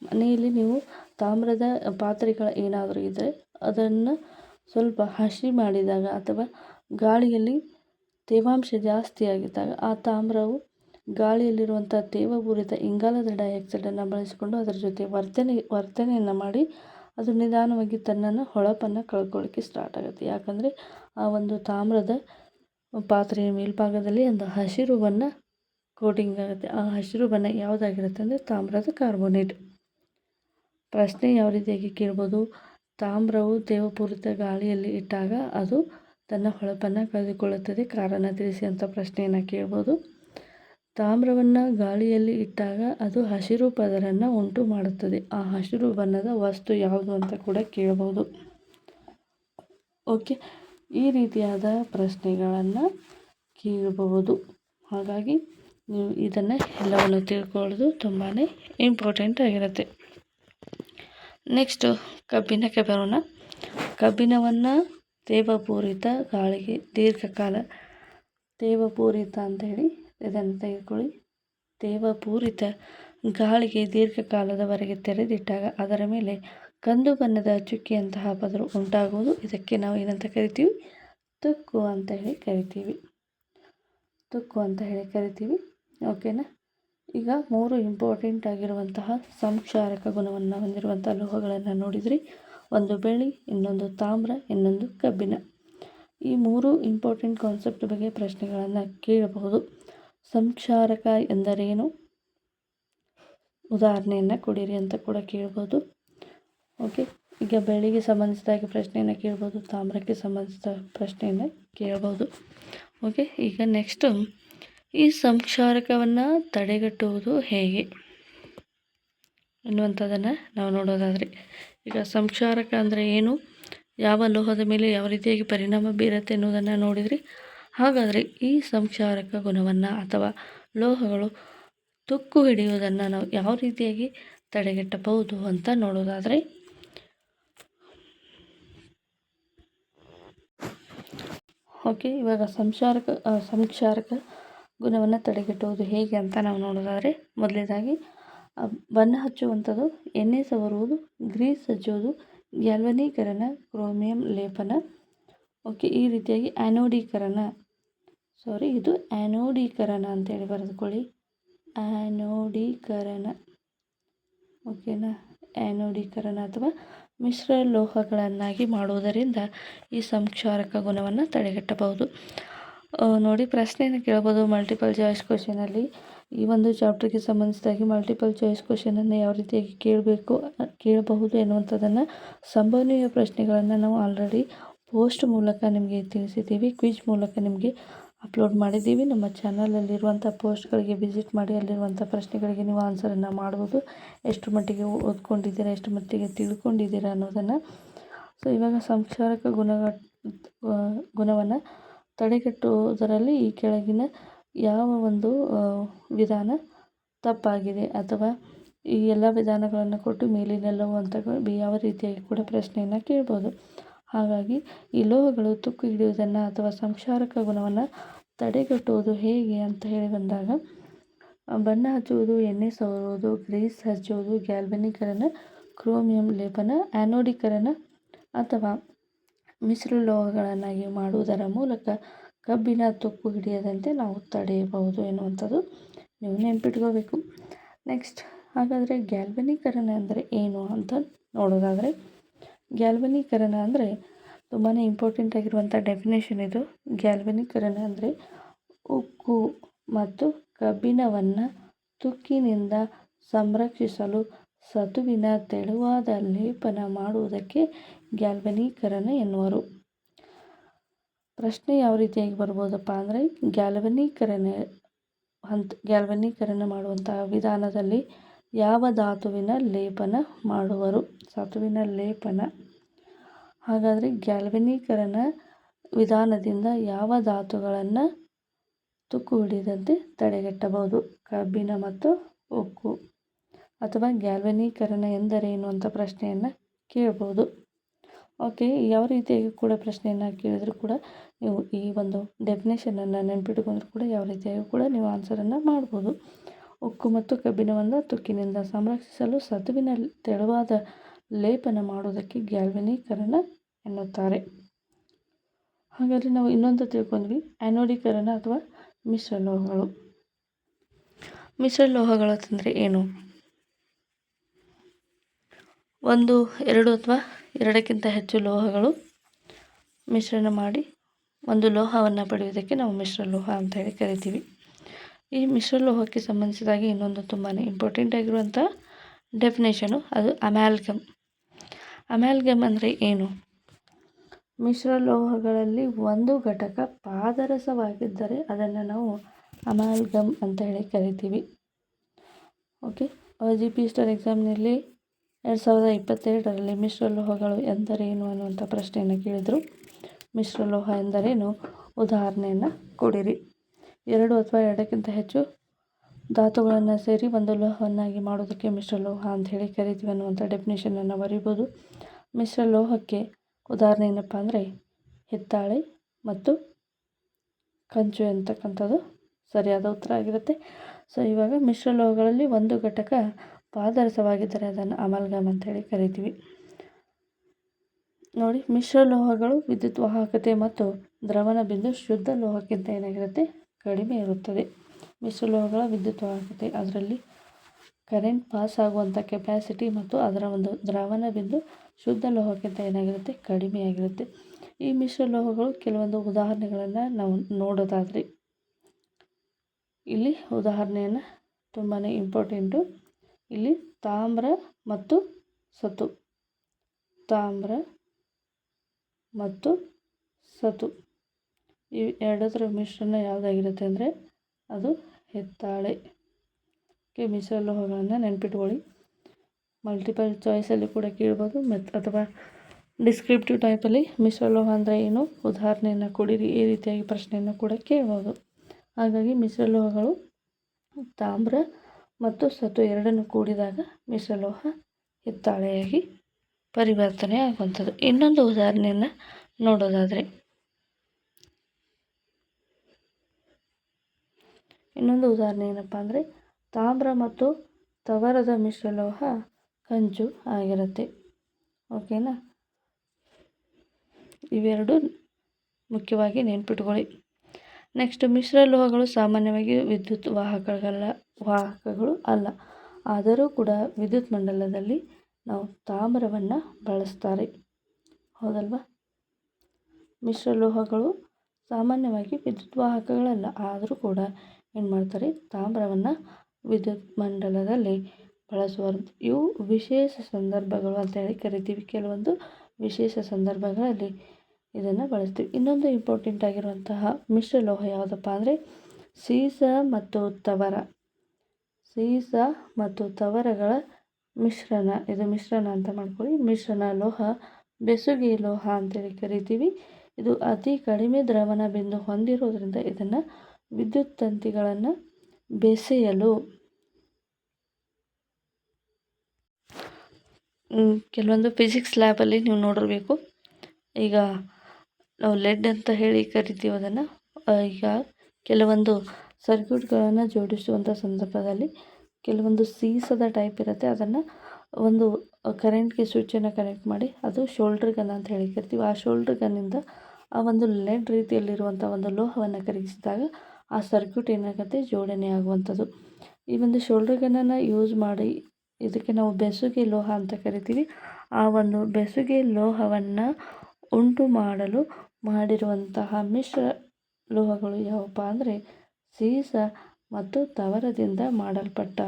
ಮನೆಯಲ್ಲಿ ನೀವು ತಾಮ್ರದ ಪಾತ್ರೆಗಳು ಏನಾದರೂ ಇದ್ದರೆ ಅದನ್ನು ಸ್ವಲ್ಪ ಹಸಿ ಮಾಡಿದಾಗ ಅಥವಾ ಗಾಳಿಯಲ್ಲಿ ತೇವಾಂಶ ಜಾಸ್ತಿ ಆಗಿದ್ದಾಗ ಆ ತಾಮ್ರವು ಗಾಳಿಯಲ್ಲಿರುವಂಥ ತೇವಪೂರಿತ ಇಂಗಾಲದ ಡೈಆಕ್ಸೈಡನ್ನು ಬಳಸಿಕೊಂಡು ಅದರ ಜೊತೆ ವರ್ತನೆ, ವರ್ತನೆಯನ್ನು ಮಾಡಿ ಅದು ನಿಧಾನವಾಗಿ ತನ್ನನ್ನು ಹೊಳಪನ್ನು ಕಳ್ಕೊಳ್ಳಿಕ್ಕೆ ಸ್ಟಾರ್ಟ್ ಆಗುತ್ತೆ. ಯಾಕಂದರೆ ಆ ಒಂದು ತಾಮ್ರದ ಪಾತ್ರೆಯ ಮೇಲ್ಭಾಗದಲ್ಲಿ ಒಂದು ಹಸಿರು ಬಣ್ಣ ಕೋಟಿಂಗ್ ಆಗುತ್ತೆ. ಆ ಹಸಿರು ಬಣ್ಣ ಯಾವುದಾಗಿರುತ್ತೆ ಅಂದರೆ ತಾಮ್ರದ ಕಾರ್ಬೋನೇಟ್ ಪ್ರಶ್ನೆ ಯಾವ ರೀತಿಯಾಗಿ ಕೇಳ್ಬೋದು? ತಾಮ್ರವು ದೇವಪೂರಿತ ಗಾಳಿಯಲ್ಲಿ ಇಟ್ಟಾಗ ಅದು ತನ್ನ ಹೊಳಪನ್ನು ಕಳೆದುಕೊಳ್ಳುತ್ತದೆ. ಕಾರಣ ತಿಳಿಸಿ ಅಂತ ಪ್ರಶ್ನೆಯನ್ನು ಕೇಳ್ಬೋದು? ತಾಮ್ರವನ್ನು ಗಾಳಿಯಲ್ಲಿ ಇಟ್ಟಾಗ ಅದು ಹಸಿರು ಪದರನ್ನು ಉಂಟು ಮಾಡುತ್ತದೆ. ಆ ಹಸಿರು ಬಣ್ಣದ ವಸ್ತು ಯಾವುದು ಅಂತ ಕೂಡ ಕೇಳ್ಬೋದು. ಓಕೆ, ಈ ರೀತಿಯಾದ ಪ್ರಶ್ನೆಗಳನ್ನು ಕೇಳಬಹುದು ಹಾಗಾಗಿ ನೀವು ಇದನ್ನು ಎಲ್ಲವನ್ನು ತಿಳ್ಕೊಳ್ಳೋದು ತುಂಬಾ ಇಂಪಾರ್ಟೆಂಟ್ ಆಗಿರುತ್ತೆ. ನೆಕ್ಸ್ಟು ಕಬ್ಬಿನಕ್ಕೆ ಬರೋಣ. ಕಬ್ಬಿಣವನ್ನು ತೇವಪೂರಿತ ಗಾಳಿಗೆ ದೀರ್ಘಕಾಲ ತೇವಪೂರಿತ ಹೇಳಿ ಇದನ್ನು ತೆಗೆದುಕೊಳ್ಳಿ. ತೇವಪೂರಿತ ಗಾಳಿಗೆ ದೀರ್ಘಕಾಲದವರೆಗೆ ತೆರೆದಿಟ್ಟಾಗ ಅದರ ಮೇಲೆ ಕಂದು ಬಣ್ಣದ ಚುಕ್ಕಿಯಂತಹ ಪದರು ಉಂಟಾಗುವುದು. ಇದಕ್ಕೆ ನಾವು ಏನಂತ ಕರಿತೀವಿ? ತುಕ್ಕು ಅಂತ ಹೇಳಿ ಕರಿತೀವಿ. ತುಕ್ಕು ಅಂತ ಹೇಳಿ ಕರಿತೀವಿ. ಓಕೆನಾ ಈಗ ಮೂರು ಇಂಪಾರ್ಟೆಂಟ್ ಆಗಿರುವಂತಹ ಸಂಕ್ಷಾರಕ ಗುಣವನ್ನು ಹೊಂದಿರುವಂಥ ಲೋಹಗಳನ್ನು ನೋಡಿದ್ರಿ. ಒಂದು ಬೆಳ್ಳಿ, ಇನ್ನೊಂದು ತಾಮ್ರ, ಇನ್ನೊಂದು ಕಬ್ಬಿಣ ಈ ಮೂರು ಇಂಪಾರ್ಟೆಂಟ್ ಕಾನ್ಸೆಪ್ಟ್ ಬಗ್ಗೆ ಪ್ರಶ್ನೆಗಳನ್ನು ಕೇಳಬಹುದು. ಸಂಕ್ಷಾರಕ ಎಂದರೇನು? ಉದಾಹರಣೆಯನ್ನು ಕೊಡಿರಿ ಅಂತ ಕೂಡ ಕೇಳ್ಬೋದು ಓಕೆ ಈಗ ಬೆಳ್ಳಿಗೆ ಸಂಬಂಧಿಸಿದಾಗ ಪ್ರಶ್ನೆಯನ್ನು ಕೇಳ್ಬೋದು ತಾಮ್ರಕ್ಕೆ ಸಂಬಂಧಿಸಿದ ಪ್ರಶ್ನೆಯನ್ನು ಕೇಳ್ಬೋದು ಓಕೆ ಈಗ ನೆಕ್ಸ್ಟು ಈ ಸಂಕ್ಷಾರಕವನ್ನು ತಡೆಗಟ್ಟುವುದು ಹೇಗೆ? ಅನ್ನುವಂಥದ್ದನ್ನು ನಾವು ನೋಡೋದಾದರೆ, ಈಗ ಸಂಕ್ಷಾರಕ ಅಂದರೆ ಏನು? ಯಾವ ಲೋಹದ ಮೇಲೆ ಯಾವ ರೀತಿಯಾಗಿ ಪರಿಣಾಮ ಬೀರುತ್ತೆ ಎನ್ನುವುದನ್ನು ನೋಡಿದರೆ, ಹಾಗಾದರೆ ಈ ಸಂಕ್ಷಾರಕ ಗುಣವನ್ನು ಅಥವಾ ಲೋಹಗಳು ತುಕ್ಕು ಹಿಡಿಯುವುದನ್ನು ನಾವು ಯಾವ ರೀತಿಯಾಗಿ ತಡೆಗಟ್ಟಬಹುದು ಅಂತ ನೋಡೋದಾದರೆ, ಓಕೆ, ಇವಾಗ ಸಂಸಾರಕ ಸಂಕ್ಷಾರಕ ಗುಣವನ್ನು ತಡೆಗಟ್ಟುವುದು ಹೇಗೆ ಅಂತ ನಾವು ನೋಡೋದಾದರೆ ಮೊದಲನೇದಾಗಿ ಬಣ್ಣ ಹಚ್ಚುವಂಥದ್ದು, ಎಣ್ಣೆ ಸವರುವುದು, ಗ್ರೀಸ್ ಹಚ್ಚುವುದು ಗ್ಯಾಲ್ವನೀಕರಣ, ಕ್ರೋಮಿಯಂ ಲೇಪನ, ಓಕೆ, ಈ ರೀತಿಯಾಗಿ ಆ್ಯನೋಡೀಕರಣ ಸಾರಿ, ಇದು ಆ್ಯನೋಡೀಕರಣ ಅಂತೇಳಿ ಬರೆದುಕೊಳ್ಳಿ. ಆ್ಯನೋಡೀಕರಣ ಓಕೆನಾ? ಆ್ಯನೋಡೀಕರಣ ಅಥವಾ ಮಿಶ್ರ ಲೋಹಗಳನ್ನಾಗಿ ಮಾಡುವುದರಿಂದ ಈ ಸಂಕ್ಷಾರಕ ಗುಣವನ್ನು ತಡೆಗಟ್ಟಬಹುದು. ನೋಡಿ, ಪ್ರಶ್ನೆಯನ್ನು ಕೇಳ್ಬೋದು ಮಲ್ಟಿಪಲ್ ಚಾಯ್ಸ್ ಕ್ವಶನಲ್ಲಿ ಈ ಒಂದು ಚಾಪ್ಟರ್ಗೆ ಸಂಬಂಧಿಸಿದಾಗಿ ಮಲ್ಟಿಪಲ್ ಚಾಯ್ಸ್ ಕ್ವಶನನ್ನು ಯಾವ ರೀತಿಯಾಗಿ ಕೇಳಬೇಕು, ಕೇಳಬಹುದು ಎನ್ನುವಂಥದ್ದನ್ನು ಸಂಭವನೀಯ ಪ್ರಶ್ನೆಗಳನ್ನು ನಾವು ಆಲ್ರೆಡಿ ಪೋಸ್ಟ್ ಮೂಲಕ ನಿಮಗೆ ತಿಳಿಸಿದ್ದೀವಿ. ಕ್ವಿಜ್ ಮೂಲಕ ನಿಮಗೆ ಅಪ್ಲೋಡ್ ಮಾಡಿದ್ದೀವಿ. ನಮ್ಮ ಚಾನಲಲ್ಲಿರುವಂಥ ಪೋಸ್ಟ್ಗಳಿಗೆ ವಿಸಿಟ್ ಮಾಡಿ ಅಲ್ಲಿರುವಂಥ ಪ್ರಶ್ನೆಗಳಿಗೆ ನೀವು ಆನ್ಸರನ್ನು ಮಾಡ್ಬೋದು. ಎಷ್ಟು ಮಟ್ಟಿಗೆ ಓದ್ಕೊಂಡಿದ್ದೀರಾ, ಎಷ್ಟು ಮಟ್ಟಿಗೆ ತಿಳ್ಕೊಂಡಿದ್ದೀರಾ ಅನ್ನೋದನ್ನು. ಸೊ ಇವಾಗ ಸಂಸಾರಕ ಗುಣ ಗುಣವನ್ನು ತಡೆಗಟ್ಟುವುದರಲ್ಲಿ ಈ ಕೆಳಗಿನ ಯಾವ ಒಂದು ವಿಧಾನ ತಪ್ಪಾಗಿದೆ ಅಥವಾ ಈ ಎಲ್ಲ ವಿಧಾನಗಳನ್ನು ಕೊಟ್ಟು ಮೇಲಿನೆಲ್ಲವೂ ಅಂತ ಯಾವ ರೀತಿಯಾಗಿ ಕೂಡ ಪ್ರಶ್ನೆಯನ್ನು ಕೇಳ್ಬೋದು. ಹಾಗಾಗಿ ಈ ಲೋಹಗಳು ತುಕ್ಕು ಹಿಡಿಯುವುದನ್ನು ಅಥವಾ ಸಂಕ್ಷಾರಕ ಗುಣವನ್ನು ತಡೆಗಟ್ಟುವುದು ಹೇಗೆ ಅಂತ ಹೇಳಿ ಬಂದಾಗ ಬಣ್ಣ ಹಚ್ಚುವುದು, ಎಣ್ಣೆ ಸವರುವುದು, ಗ್ರೀಸ್ ಹಚ್ಚುವುದು ಗ್ಯಾಲ್ಬನೀಕರಣ ಕ್ರೋಮಿಯಂ ಲೇಪನ ಆ್ಯನೋಡೀಕರಣ ಅಥವಾ ಮಿಶ್ರಲೋಹಗಳನ್ನಾಗಿ ಮಾಡುವುದರ ಮೂಲಕ ಕಬ್ಬಿನ ತುಕ್ಕು ಹಿಡಿಯದಂತೆ ನಾವು ತಡೆಯಬಹುದು ಎನ್ನುವಂಥದ್ದು ನೀವು ನೆನ್ಪಿಟ್ಕೋಬೇಕು. ನೆಕ್ಸ್ಟ್ ಹಾಗಾದರೆ ಗ್ಯಾಲ್ವನೀಕರಣ ಅಂದರೆ ಏನು ಅಂತ ನೋಡೋದಾದರೆ ಗ್ಯಾಲ್ವನೀಕರಣ ಅಂದರೆ ತುಂಬಾ ಇಂಪಾರ್ಟೆಂಟ್ ಆಗಿರುವಂಥ ಡೆಫಿನೇಷನ್ ಇದು. ಗ್ಯಾಲ್ವನೀಕರಣ ಅಂದರೆ ಉಕ್ಕು ಮತ್ತು ಕಬ್ಬಿಣವನ್ನು ತುಕ್ಕಿನಿಂದ ಸಂರಕ್ಷಿಸಲು ಸತುವಿನ ತೆಳುವಾದ ಲೇಪನ ಮಾಡುವುದಕ್ಕೆ ಗ್ಯಾಲ್ವನೀಕರಣ ಎನ್ನುವರು. ಪ್ರಶ್ನೆ ಯಾವ ರೀತಿಯಾಗಿ ಬರ್ಬೋದಪ್ಪ ಅಂದರೆ, ಗ್ಯಾಲ್ವನೀಕರಣ ಹಂತ, ಗ್ಯಾಲ್ವನೀಕರಣ ಮಾಡುವಂತಹ ವಿಧಾನದಲ್ಲಿ ಯಾವ ಧಾತುವಿನ ಲೇಪನ ಮಾಡುವರು? ಧಾತುವಿನ ಲೇಪನ. ಹಾಗಾದರೆ ಗ್ಯಾಲ್ವನೀಕರಣ ವಿಧಾನದಿಂದ ಯಾವ ಧಾತುಗಳನ್ನು ತುಕ್ಕು ಹಿಡಿದಂತೆ ತಡೆಗಟ್ಟಬಹುದು? ಕಬ್ಬಿಣ ಮತ್ತು ಉಕ್ಕು. ಅಥವಾ ಗ್ಯಾಲ್ವನೀಕರಣ ಎಂದರೇನು ಅಂತ ಪ್ರಶ್ನೆಯನ್ನು ಕೇಳ್ಬೋದು. ಓಕೆ, ಯಾವ ರೀತಿಯಾಗಿ ಕೂಡ ಪ್ರಶ್ನೆಯನ್ನು ಕೇಳಿದರೂ ಕೂಡ ನೀವು ಈ ಒಂದು ಡೆಫಿನೇಷನನ್ನು ನೆನಪಿಟ್ಟುಕೊಂಡ್ರೂ ಕೂಡ ಯಾವ ರೀತಿಯಾಗಿ ಕೂಡ ನೀವು ಆನ್ಸರನ್ನು ಮಾಡ್ಬೋದು. ಉಕ್ಕು ಮತ್ತು ಕಬ್ಬಿಣವನ್ನು ತುಕ್ಕಿನಿಂದ ಸಂರಕ್ಷಿಸಲು ಸತುವಿನ ತೆಳುವಾದ ಲೇಪನ ಮಾಡುವುದಕ್ಕೆ ಗ್ಯಾಲ್ವನೀಕರಣ ಎನ್ನುತ್ತಾರೆ. ಹಾಗಾದರೆ ನಾವು ಇನ್ನೊಂದು ತಿಳ್ಕೊಂಡ್ವಿ ಆ್ಯನೋಡೀಕರಣ ಅಥವಾ ಮಿಶ್ರಲೋಹಗಳು. ಮಿಶ್ರಲೋಹಗಳು ಅಂತಂದರೆ ಏನು? ಒಂದು, ಎರಡು ಅಥವಾ ಎರಡಕ್ಕಿಂತ ಹೆಚ್ಚು ಲೋಹಗಳು ಮಿಶ್ರಣ ಮಾಡಿ ಒಂದು ಲೋಹವನ್ನು ಪಡೆಯುವುದಕ್ಕೆ ನಾವು ಮಿಶ್ರಲೋಹ ಅಂತ ಹೇಳಿ ಕರಿತೀವಿ. ಈ ಮಿಶ್ರಲೋಹಕ್ಕೆ ಸಂಬಂಧಿಸಿದಾಗಿ ಇನ್ನೊಂದು ತುಂಬಾ ಇಂಪಾರ್ಟೆಂಟ್ ಆಗಿರುವಂಥ ಡೆಫಿನೇಷನು ಅದು ಅಮ್ಯಾಲ್ಗಮ್ ಅಮ್ಯಾಲ್ಗಮ್ ಅಂದರೆ ಏನು? ಮಿಶ್ರಲೋಹಗಳಲ್ಲಿ ಒಂದು ಘಟಕ ಪಾದರಸವಾಗಿದ್ದರೆ ಅದನ್ನು ನಾವು ಅಮ್ಯಾಲ್ಗಮ್ ಅಂತ ಹೇಳಿ ಕರಿತೀವಿ. ಓಕೆ ಜಿ ಪಿ ಸ್ಟಾರ್ ಎಕ್ಸಾಮ್ನಲ್ಲಿ ಎರಡು ಸಾವಿರದ ಇಪ್ಪತ್ತೆರಡರಲ್ಲಿ ಮಿಶ್ರಲೋಹಗಳು ಎಂದರೇನು ಅನ್ನುವಂಥ ಪ್ರಶ್ನೆಯನ್ನು ಕೇಳಿದರು. ಮಿಶ್ರಲೋಹ ಎಂದರೇನು? ಉದಾಹರಣೆಯನ್ನು ಕೊಡಿರಿ. ಎರಡು ಅಥವಾ ಎರಡಕ್ಕಿಂತ ಹೆಚ್ಚು ಧಾತುಗಳನ್ನು ಸೇರಿ ಒಂದು ಲೋಹವನ್ನಾಗಿ ಮಾಡೋದಕ್ಕೆ ಮಿಶ್ರಲೋಹ ಅಂತ ಹೇಳಿ ಕರಿತೀವಿ ಅನ್ನುವಂಥ ಡೆಫಿನೇಷನನ್ನು ಬರೀಬೋದು. ಮಿಶ್ರಲೋಹಕ್ಕೆ ಉದಾಹರಣೆ ಏನಪ್ಪ ಅಂದರೆ ಹಿತ್ತಾಳೆ ಮತ್ತು ಕಂಚು ಅಂತಕ್ಕಂಥದ್ದು ಸರಿಯಾದ ಉತ್ತರ ಆಗಿರುತ್ತೆ. ಸೊ ಇವಾಗ ಮಿಶ್ರಲೋಹಗಳಲ್ಲಿ ಒಂದು ಘಟಕ ಪಾದರಸವಾಗಿದ್ದರೆ ಅದನ್ನು ಅಮಲ್ಗಮ್ ಅಂತೇಳಿ ಕರಿತೀವಿ. ನೋಡಿ, ಮಿಶ್ರ ಲೋಹಗಳು ವಿದ್ಯುತ್ ವಾಹಕತೆ ಮತ್ತು ದ್ರವಣ ಬಿಂದು ಶುದ್ಧ ಲೋಹಕ್ಕಿಂತ ಏನಾಗಿರುತ್ತೆ? ಕಡಿಮೆ ಇರುತ್ತದೆ. ಮಿಶ್ರ ಲೋಹಗಳ ವಿದ್ಯುತ್ ವಾಹಕತೆ, ಅದರಲ್ಲಿ ಕರೆಂಟ್ ಪಾಸ್ ಆಗುವಂಥ ಕೆಪ್ಯಾಸಿಟಿ ಮತ್ತು ಅದರ ಒಂದು ದ್ರವಣ ಬಿಂದು ಶುದ್ಧ ಲೋಹಕ್ಕಿಂತ ಏನಾಗಿರುತ್ತೆ? ಕಡಿಮೆಯಾಗಿರುತ್ತೆ ಈ ಮಿಶ್ರ ಲೋಹಗಳು ಕೆಲವೊಂದು ಉದಾಹರಣೆಗಳನ್ನು ನಾವು ನೋಡೋದಾದರೆ, ಇಲ್ಲಿ ಉದಾಹರಣೆಯನ್ನು ತುಂಬಾ ಇಂಪಾರ್ಟೆಂಟು ಇಲ್ಲಿ ತಾಮ್ರ ಮತ್ತು ಸತು ತಾಮ್ರ ಮತ್ತು ಸತು ಈ ಎರಡರ ಮಿಶ್ರಣ ಯಾವುದಾಗಿರುತ್ತೆ ಅಂದರೆ ಅದು ಹಿತ್ತಾಳೆ. ಕೆ ಮಿಶ್ರಲೋಹಗಳನ್ನು ನೆನ್ಪಿಟ್ಕೊಳ್ಳಿ. ಮಲ್ಟಿಪಲ್ ಚಾಯ್ಸಲ್ಲಿ ಕೂಡ ಕೇಳ್ಬೋದು. ಮೆತ್ ಅಥವಾ ಡಿಸ್ಕ್ರಿಪ್ಟಿವ್ ಟೈಪಲ್ಲಿ ಮಿಶ್ರಲೋಹ ಅಂದರೆ ಏನು? ಉದಾಹರಣೆಯನ್ನು ಕೊಡಿರಿ. ಈ ರೀತಿಯಾಗಿ ಪ್ರಶ್ನೆಯನ್ನು ಕೂಡ ಕೇಳ್ಬೋದು. ಹಾಗಾಗಿ ಮಿಶ್ರಲೋಹಗಳು ತಾಮ್ರ ಮತ್ತು ಸತು ಎರಡನ್ನು ಕೂಡಿದಾಗ ಮಿಶ್ರಲೋಹ ಹಿತ್ತಾಳೆಯಾಗಿ ಪರಿವರ್ತನೆ ಆಗುವಂಥದ್ದು. ಇನ್ನೊಂದು ಉದಾಹರಣೆಯನ್ನು ನೋಡೋದಾದರೆ, ಇನ್ನೊಂದು ಉದಾಹರಣೆ ಏನಪ್ಪ ಅಂದರೆ, ತಾಮ್ರ ಮತ್ತು ತವರದ ಮಿಶ್ರಲೋಹ ಕಂಚು ಆಗಿರುತ್ತೆ. ಓಕೆನಾ? ಇವೆರಡು ಮುಖ್ಯವಾಗಿ ನೆನ್ಪಿಟ್ಕೊಳ್ಳಿ. ನೆಕ್ಸ್ಟ್ ಮಿಶ್ರಲೋಹಗಳು ಸಾಮಾನ್ಯವಾಗಿ ವಿದ್ಯುತ್ ವಾಹಕಗಳ ವಾಹಕಗಳು ಅಲ್ಲ. ಆದರೂ ಕೂಡ ವಿದ್ಯುತ್ ಮಂಡಲದಲ್ಲಿ ನಾವು ತಾಮ್ರವನ್ನು ಬಳಸ್ತಾರೆ. ಹೌದಲ್ವಾ? ಮಿಶ್ರಲೋಹಗಳು ಸಾಮಾನ್ಯವಾಗಿ ವಿದ್ಯುತ್ ವಾಹಕಗಳಲ್ಲ. ಆದರೂ ಕೂಡ ಏನು ಮಾಡ್ತಾರೆ? ತಾಮ್ರವನ್ನು ವಿದ್ಯುತ್ ಮಂಡಲದಲ್ಲಿ ಬಳಸುವರು ಇವು ವಿಶೇಷ ಸಂದರ್ಭಗಳು ಅಂತ ಹೇಳಿ ಕರಿತೀವಿ. ಕೆಲವೊಂದು ವಿಶೇಷ ಸಂದರ್ಭಗಳಲ್ಲಿ ಇದನ್ನು ಬಳಸ್ತೀವಿ. ಇನ್ನೊಂದು ಇಂಪಾರ್ಟೆಂಟ್ ಆಗಿರುವಂತಹ ಮಿಶ್ರಲೋಹ ಯಾವುದಪ್ಪ ಅಂದರೆ ಸೀಸ ಮತ್ತು ತವರ. ಸೀಸ ಮತ್ತು ತವರಗಳ ಮಿಶ್ರಣ. ಇದು ಮಿಶ್ರಣ ಅಂತ ಮಾಡ್ಕೊಳ್ಳಿ. ಮಿಶ್ರಣ, ಲೋಹ, ಬೆಸುಗೆ, ಲೋಹ ಅಂತೇಳಿ ಕರಿತೀವಿ. ಇದು ಅತಿ ಕಡಿಮೆ ದ್ರವಣ ಬಿಂದು ಹೊಂದಿರೋದ್ರಿಂದ ಇದನ್ನು ವಿದ್ಯುತ್ ತಂತಿಗಳನ್ನು ಬೆಸೆಯಲು ಕೆಲವೊಂದು ಫಿಸಿಕ್ಸ್ ಲ್ಯಾಬಲ್ಲಿ ನೀವು ನೋಡಿರಬೇಕು. ಈಗ ನಾವು ಲೆಡ್ ಅಂತ ಹೇಳಿ ಕರಿತೀವಿ ಅದನ್ನು. ಈಗ ಕೆಲವೊಂದು ಸರ್ಕ್ಯೂಟ್ಗಳನ್ನು ಜೋಡಿಸುವಂಥ ಸಂದರ್ಭದಲ್ಲಿ ಕೆಲವೊಂದು ಸೀಸದ ಟೈಪ್ ಇರುತ್ತೆ. ಅದನ್ನು ಒಂದು ಕರೆಂಟ್ಗೆ ಸ್ವಿಚ್ಚನ್ನು ಕನೆಕ್ಟ್ ಮಾಡಿ ಅದು ಶೋಲ್ಡ್ರ್ ಗನ್ ಅಂತ ಹೇಳಿ ಕರಿತೀವಿ. ಆ ಶೋಲ್ಡ್ರ್ ಗನ್ನಿಂದ ಆ ಒಂದು ಲೆಡ್ ರೀತಿಯಲ್ಲಿರುವಂಥ ಒಂದು ಲೋಹವನ್ನು ಕರಗಿಸಿದಾಗ ಆ ಸರ್ಕ್ಯೂಟ್ ಏನಾಗುತ್ತೆ? ಜೋಡಣೆ ಆಗುವಂಥದ್ದು. ಈ ಒಂದು ಶೋಲ್ಡರ್ ಗನ್ನನ್ನು ಯೂಸ್ ಮಾಡಿ ಇದಕ್ಕೆ ನಾವು ಬೆಸುಗೆ ಲೋಹ ಅಂತ ಕರಿತೀವಿ. ಆ ಒಂದು ಬೆಸುಗೆ ಲೋಹವನ್ನು ಉಂಟು ಮಾಡಲು ಮಾಡಿರುವಂತಹ ಮಿಶ್ರ ಲೋಹಗಳು ಯಾವಪ್ಪ ಅಂದರೆ ಸೀಸ ಮತ್ತು ತವರದಿಂದ ಮಾಡಲ್ಪಟ್ಟ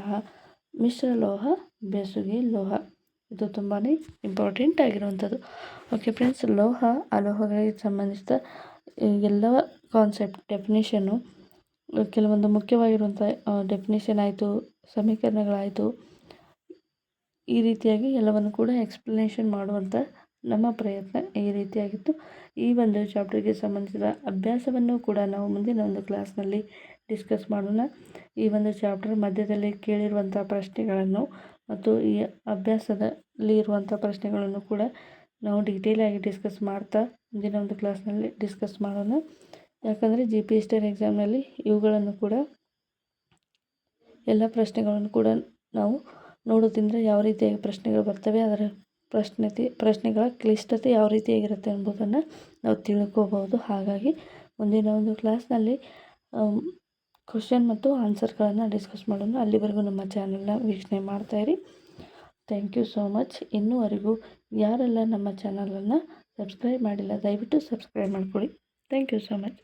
ಮಿಶ್ರ ಲೋಹ, ಬೆಸುಗೆ ಲೋಹ. ಇದು ತುಂಬಾ ಇಂಪಾರ್ಟೆಂಟ್ ಆಗಿರುವಂಥದ್ದು. ಓಕೆ ಫ್ರೆಂಡ್ಸ್ ಲೋಹ, ಅಲೋಹಗಳಿಗೆ ಸಂಬಂಧಿಸಿದ ಎಲ್ಲ ಕಾನ್ಸೆಪ್ಟ್ ಡೆಫಿನೇಷನ್ನು ಕೆಲವೊಂದು ಮುಖ್ಯವಾಗಿರುವಂಥ ಡೆಫಿನೇಷನ್ ಆಯಿತು, ಸಮೀಕರಣಗಳಾಯಿತು, ಈ ರೀತಿಯಾಗಿ ಎಲ್ಲವನ್ನು ಕೂಡ ಎಕ್ಸ್ಪ್ಲನೇಷನ್ ಮಾಡುವಂಥ ನಮ್ಮ ಪ್ರಯತ್ನ ಈ ರೀತಿಯಾಗಿತ್ತು. ಈ ಒಂದು ಚಾಪ್ಟರ್ಗೆ ಸಂಬಂಧಿಸಿದ ಅಭ್ಯಾಸವನ್ನು ಕೂಡ ನಾವು ಮುಂದಿನ ಒಂದು ಕ್ಲಾಸ್ನಲ್ಲಿ ಡಿಸ್ಕಸ್ ಮಾಡೋಣ. ಈ ಒಂದು ಚಾಪ್ಟರ್ ಮಧ್ಯದಲ್ಲಿ ಕೇಳಿರುವಂಥ ಪ್ರಶ್ನೆಗಳನ್ನು ಮತ್ತು ಈ ಅಭ್ಯಾಸದಲ್ಲಿ ಇರುವಂಥ ಪ್ರಶ್ನೆಗಳನ್ನು ಕೂಡ ನಾವು ಡೀಟೇಲಾಗಿ ಡಿಸ್ಕಸ್ ಮಾಡ್ತಾ ಮುಂದಿನ ಒಂದು ಕ್ಲಾಸ್ನಲ್ಲಿ ಡಿಸ್ಕಸ್ ಮಾಡೋಣ. ಯಾಕಂದರೆ ಜಿ ಪಿ ಎಸ್ಟರ್ ಎಕ್ಸಾಮ್ನಲ್ಲಿ ಇವುಗಳನ್ನು ಕೂಡ ಎಲ್ಲ ಪ್ರಶ್ನೆಗಳನ್ನು ಕೂಡ ನಾವು ನೋಡೋದ್ರಿಂದ ಯಾವ ರೀತಿಯಾಗಿ ಪ್ರಶ್ನೆಗಳು ಬರ್ತವೆ, ಅದರ ಪ್ರಶ್ನತೆ, ಪ್ರಶ್ನೆಗಳ ಕ್ಲಿಷ್ಟತೆ ಯಾವ ರೀತಿಯಾಗಿರುತ್ತೆ ಎಂಬುದನ್ನು ನಾವು ತಿಳ್ಕೋಬಹುದು ಹಾಗಾಗಿ ಮುಂದಿನ ಒಂದು ಕ್ಲಾಸ್ನಲ್ಲಿ ಕ್ವಶನ್ ಮತ್ತು ಆನ್ಸರ್ಗಳನ್ನು ಡಿಸ್ಕಸ್ ಮಾಡೋಣ. ಅಲ್ಲಿವರೆಗೂ ನಮ್ಮ ಚಾನಲ್ನ ವೀಕ್ಷಣೆ ಮಾಡ್ತಾಯಿರಿ ಥ್ಯಾಂಕ್ ಯು ಸೋ ಮಚ್ ಇನ್ನೂವರೆಗೂ ಯಾರೆಲ್ಲ ನಮ್ಮ ಚಾನಲನ್ನು ಸಬ್ಸ್ಕ್ರೈಬ್ ಮಾಡಿಲ್ಲ, ದಯವಿಟ್ಟು ಸಬ್ಸ್ಕ್ರೈಬ್ ಮಾಡ್ಕೊಳ್ಳಿ. Thank you so much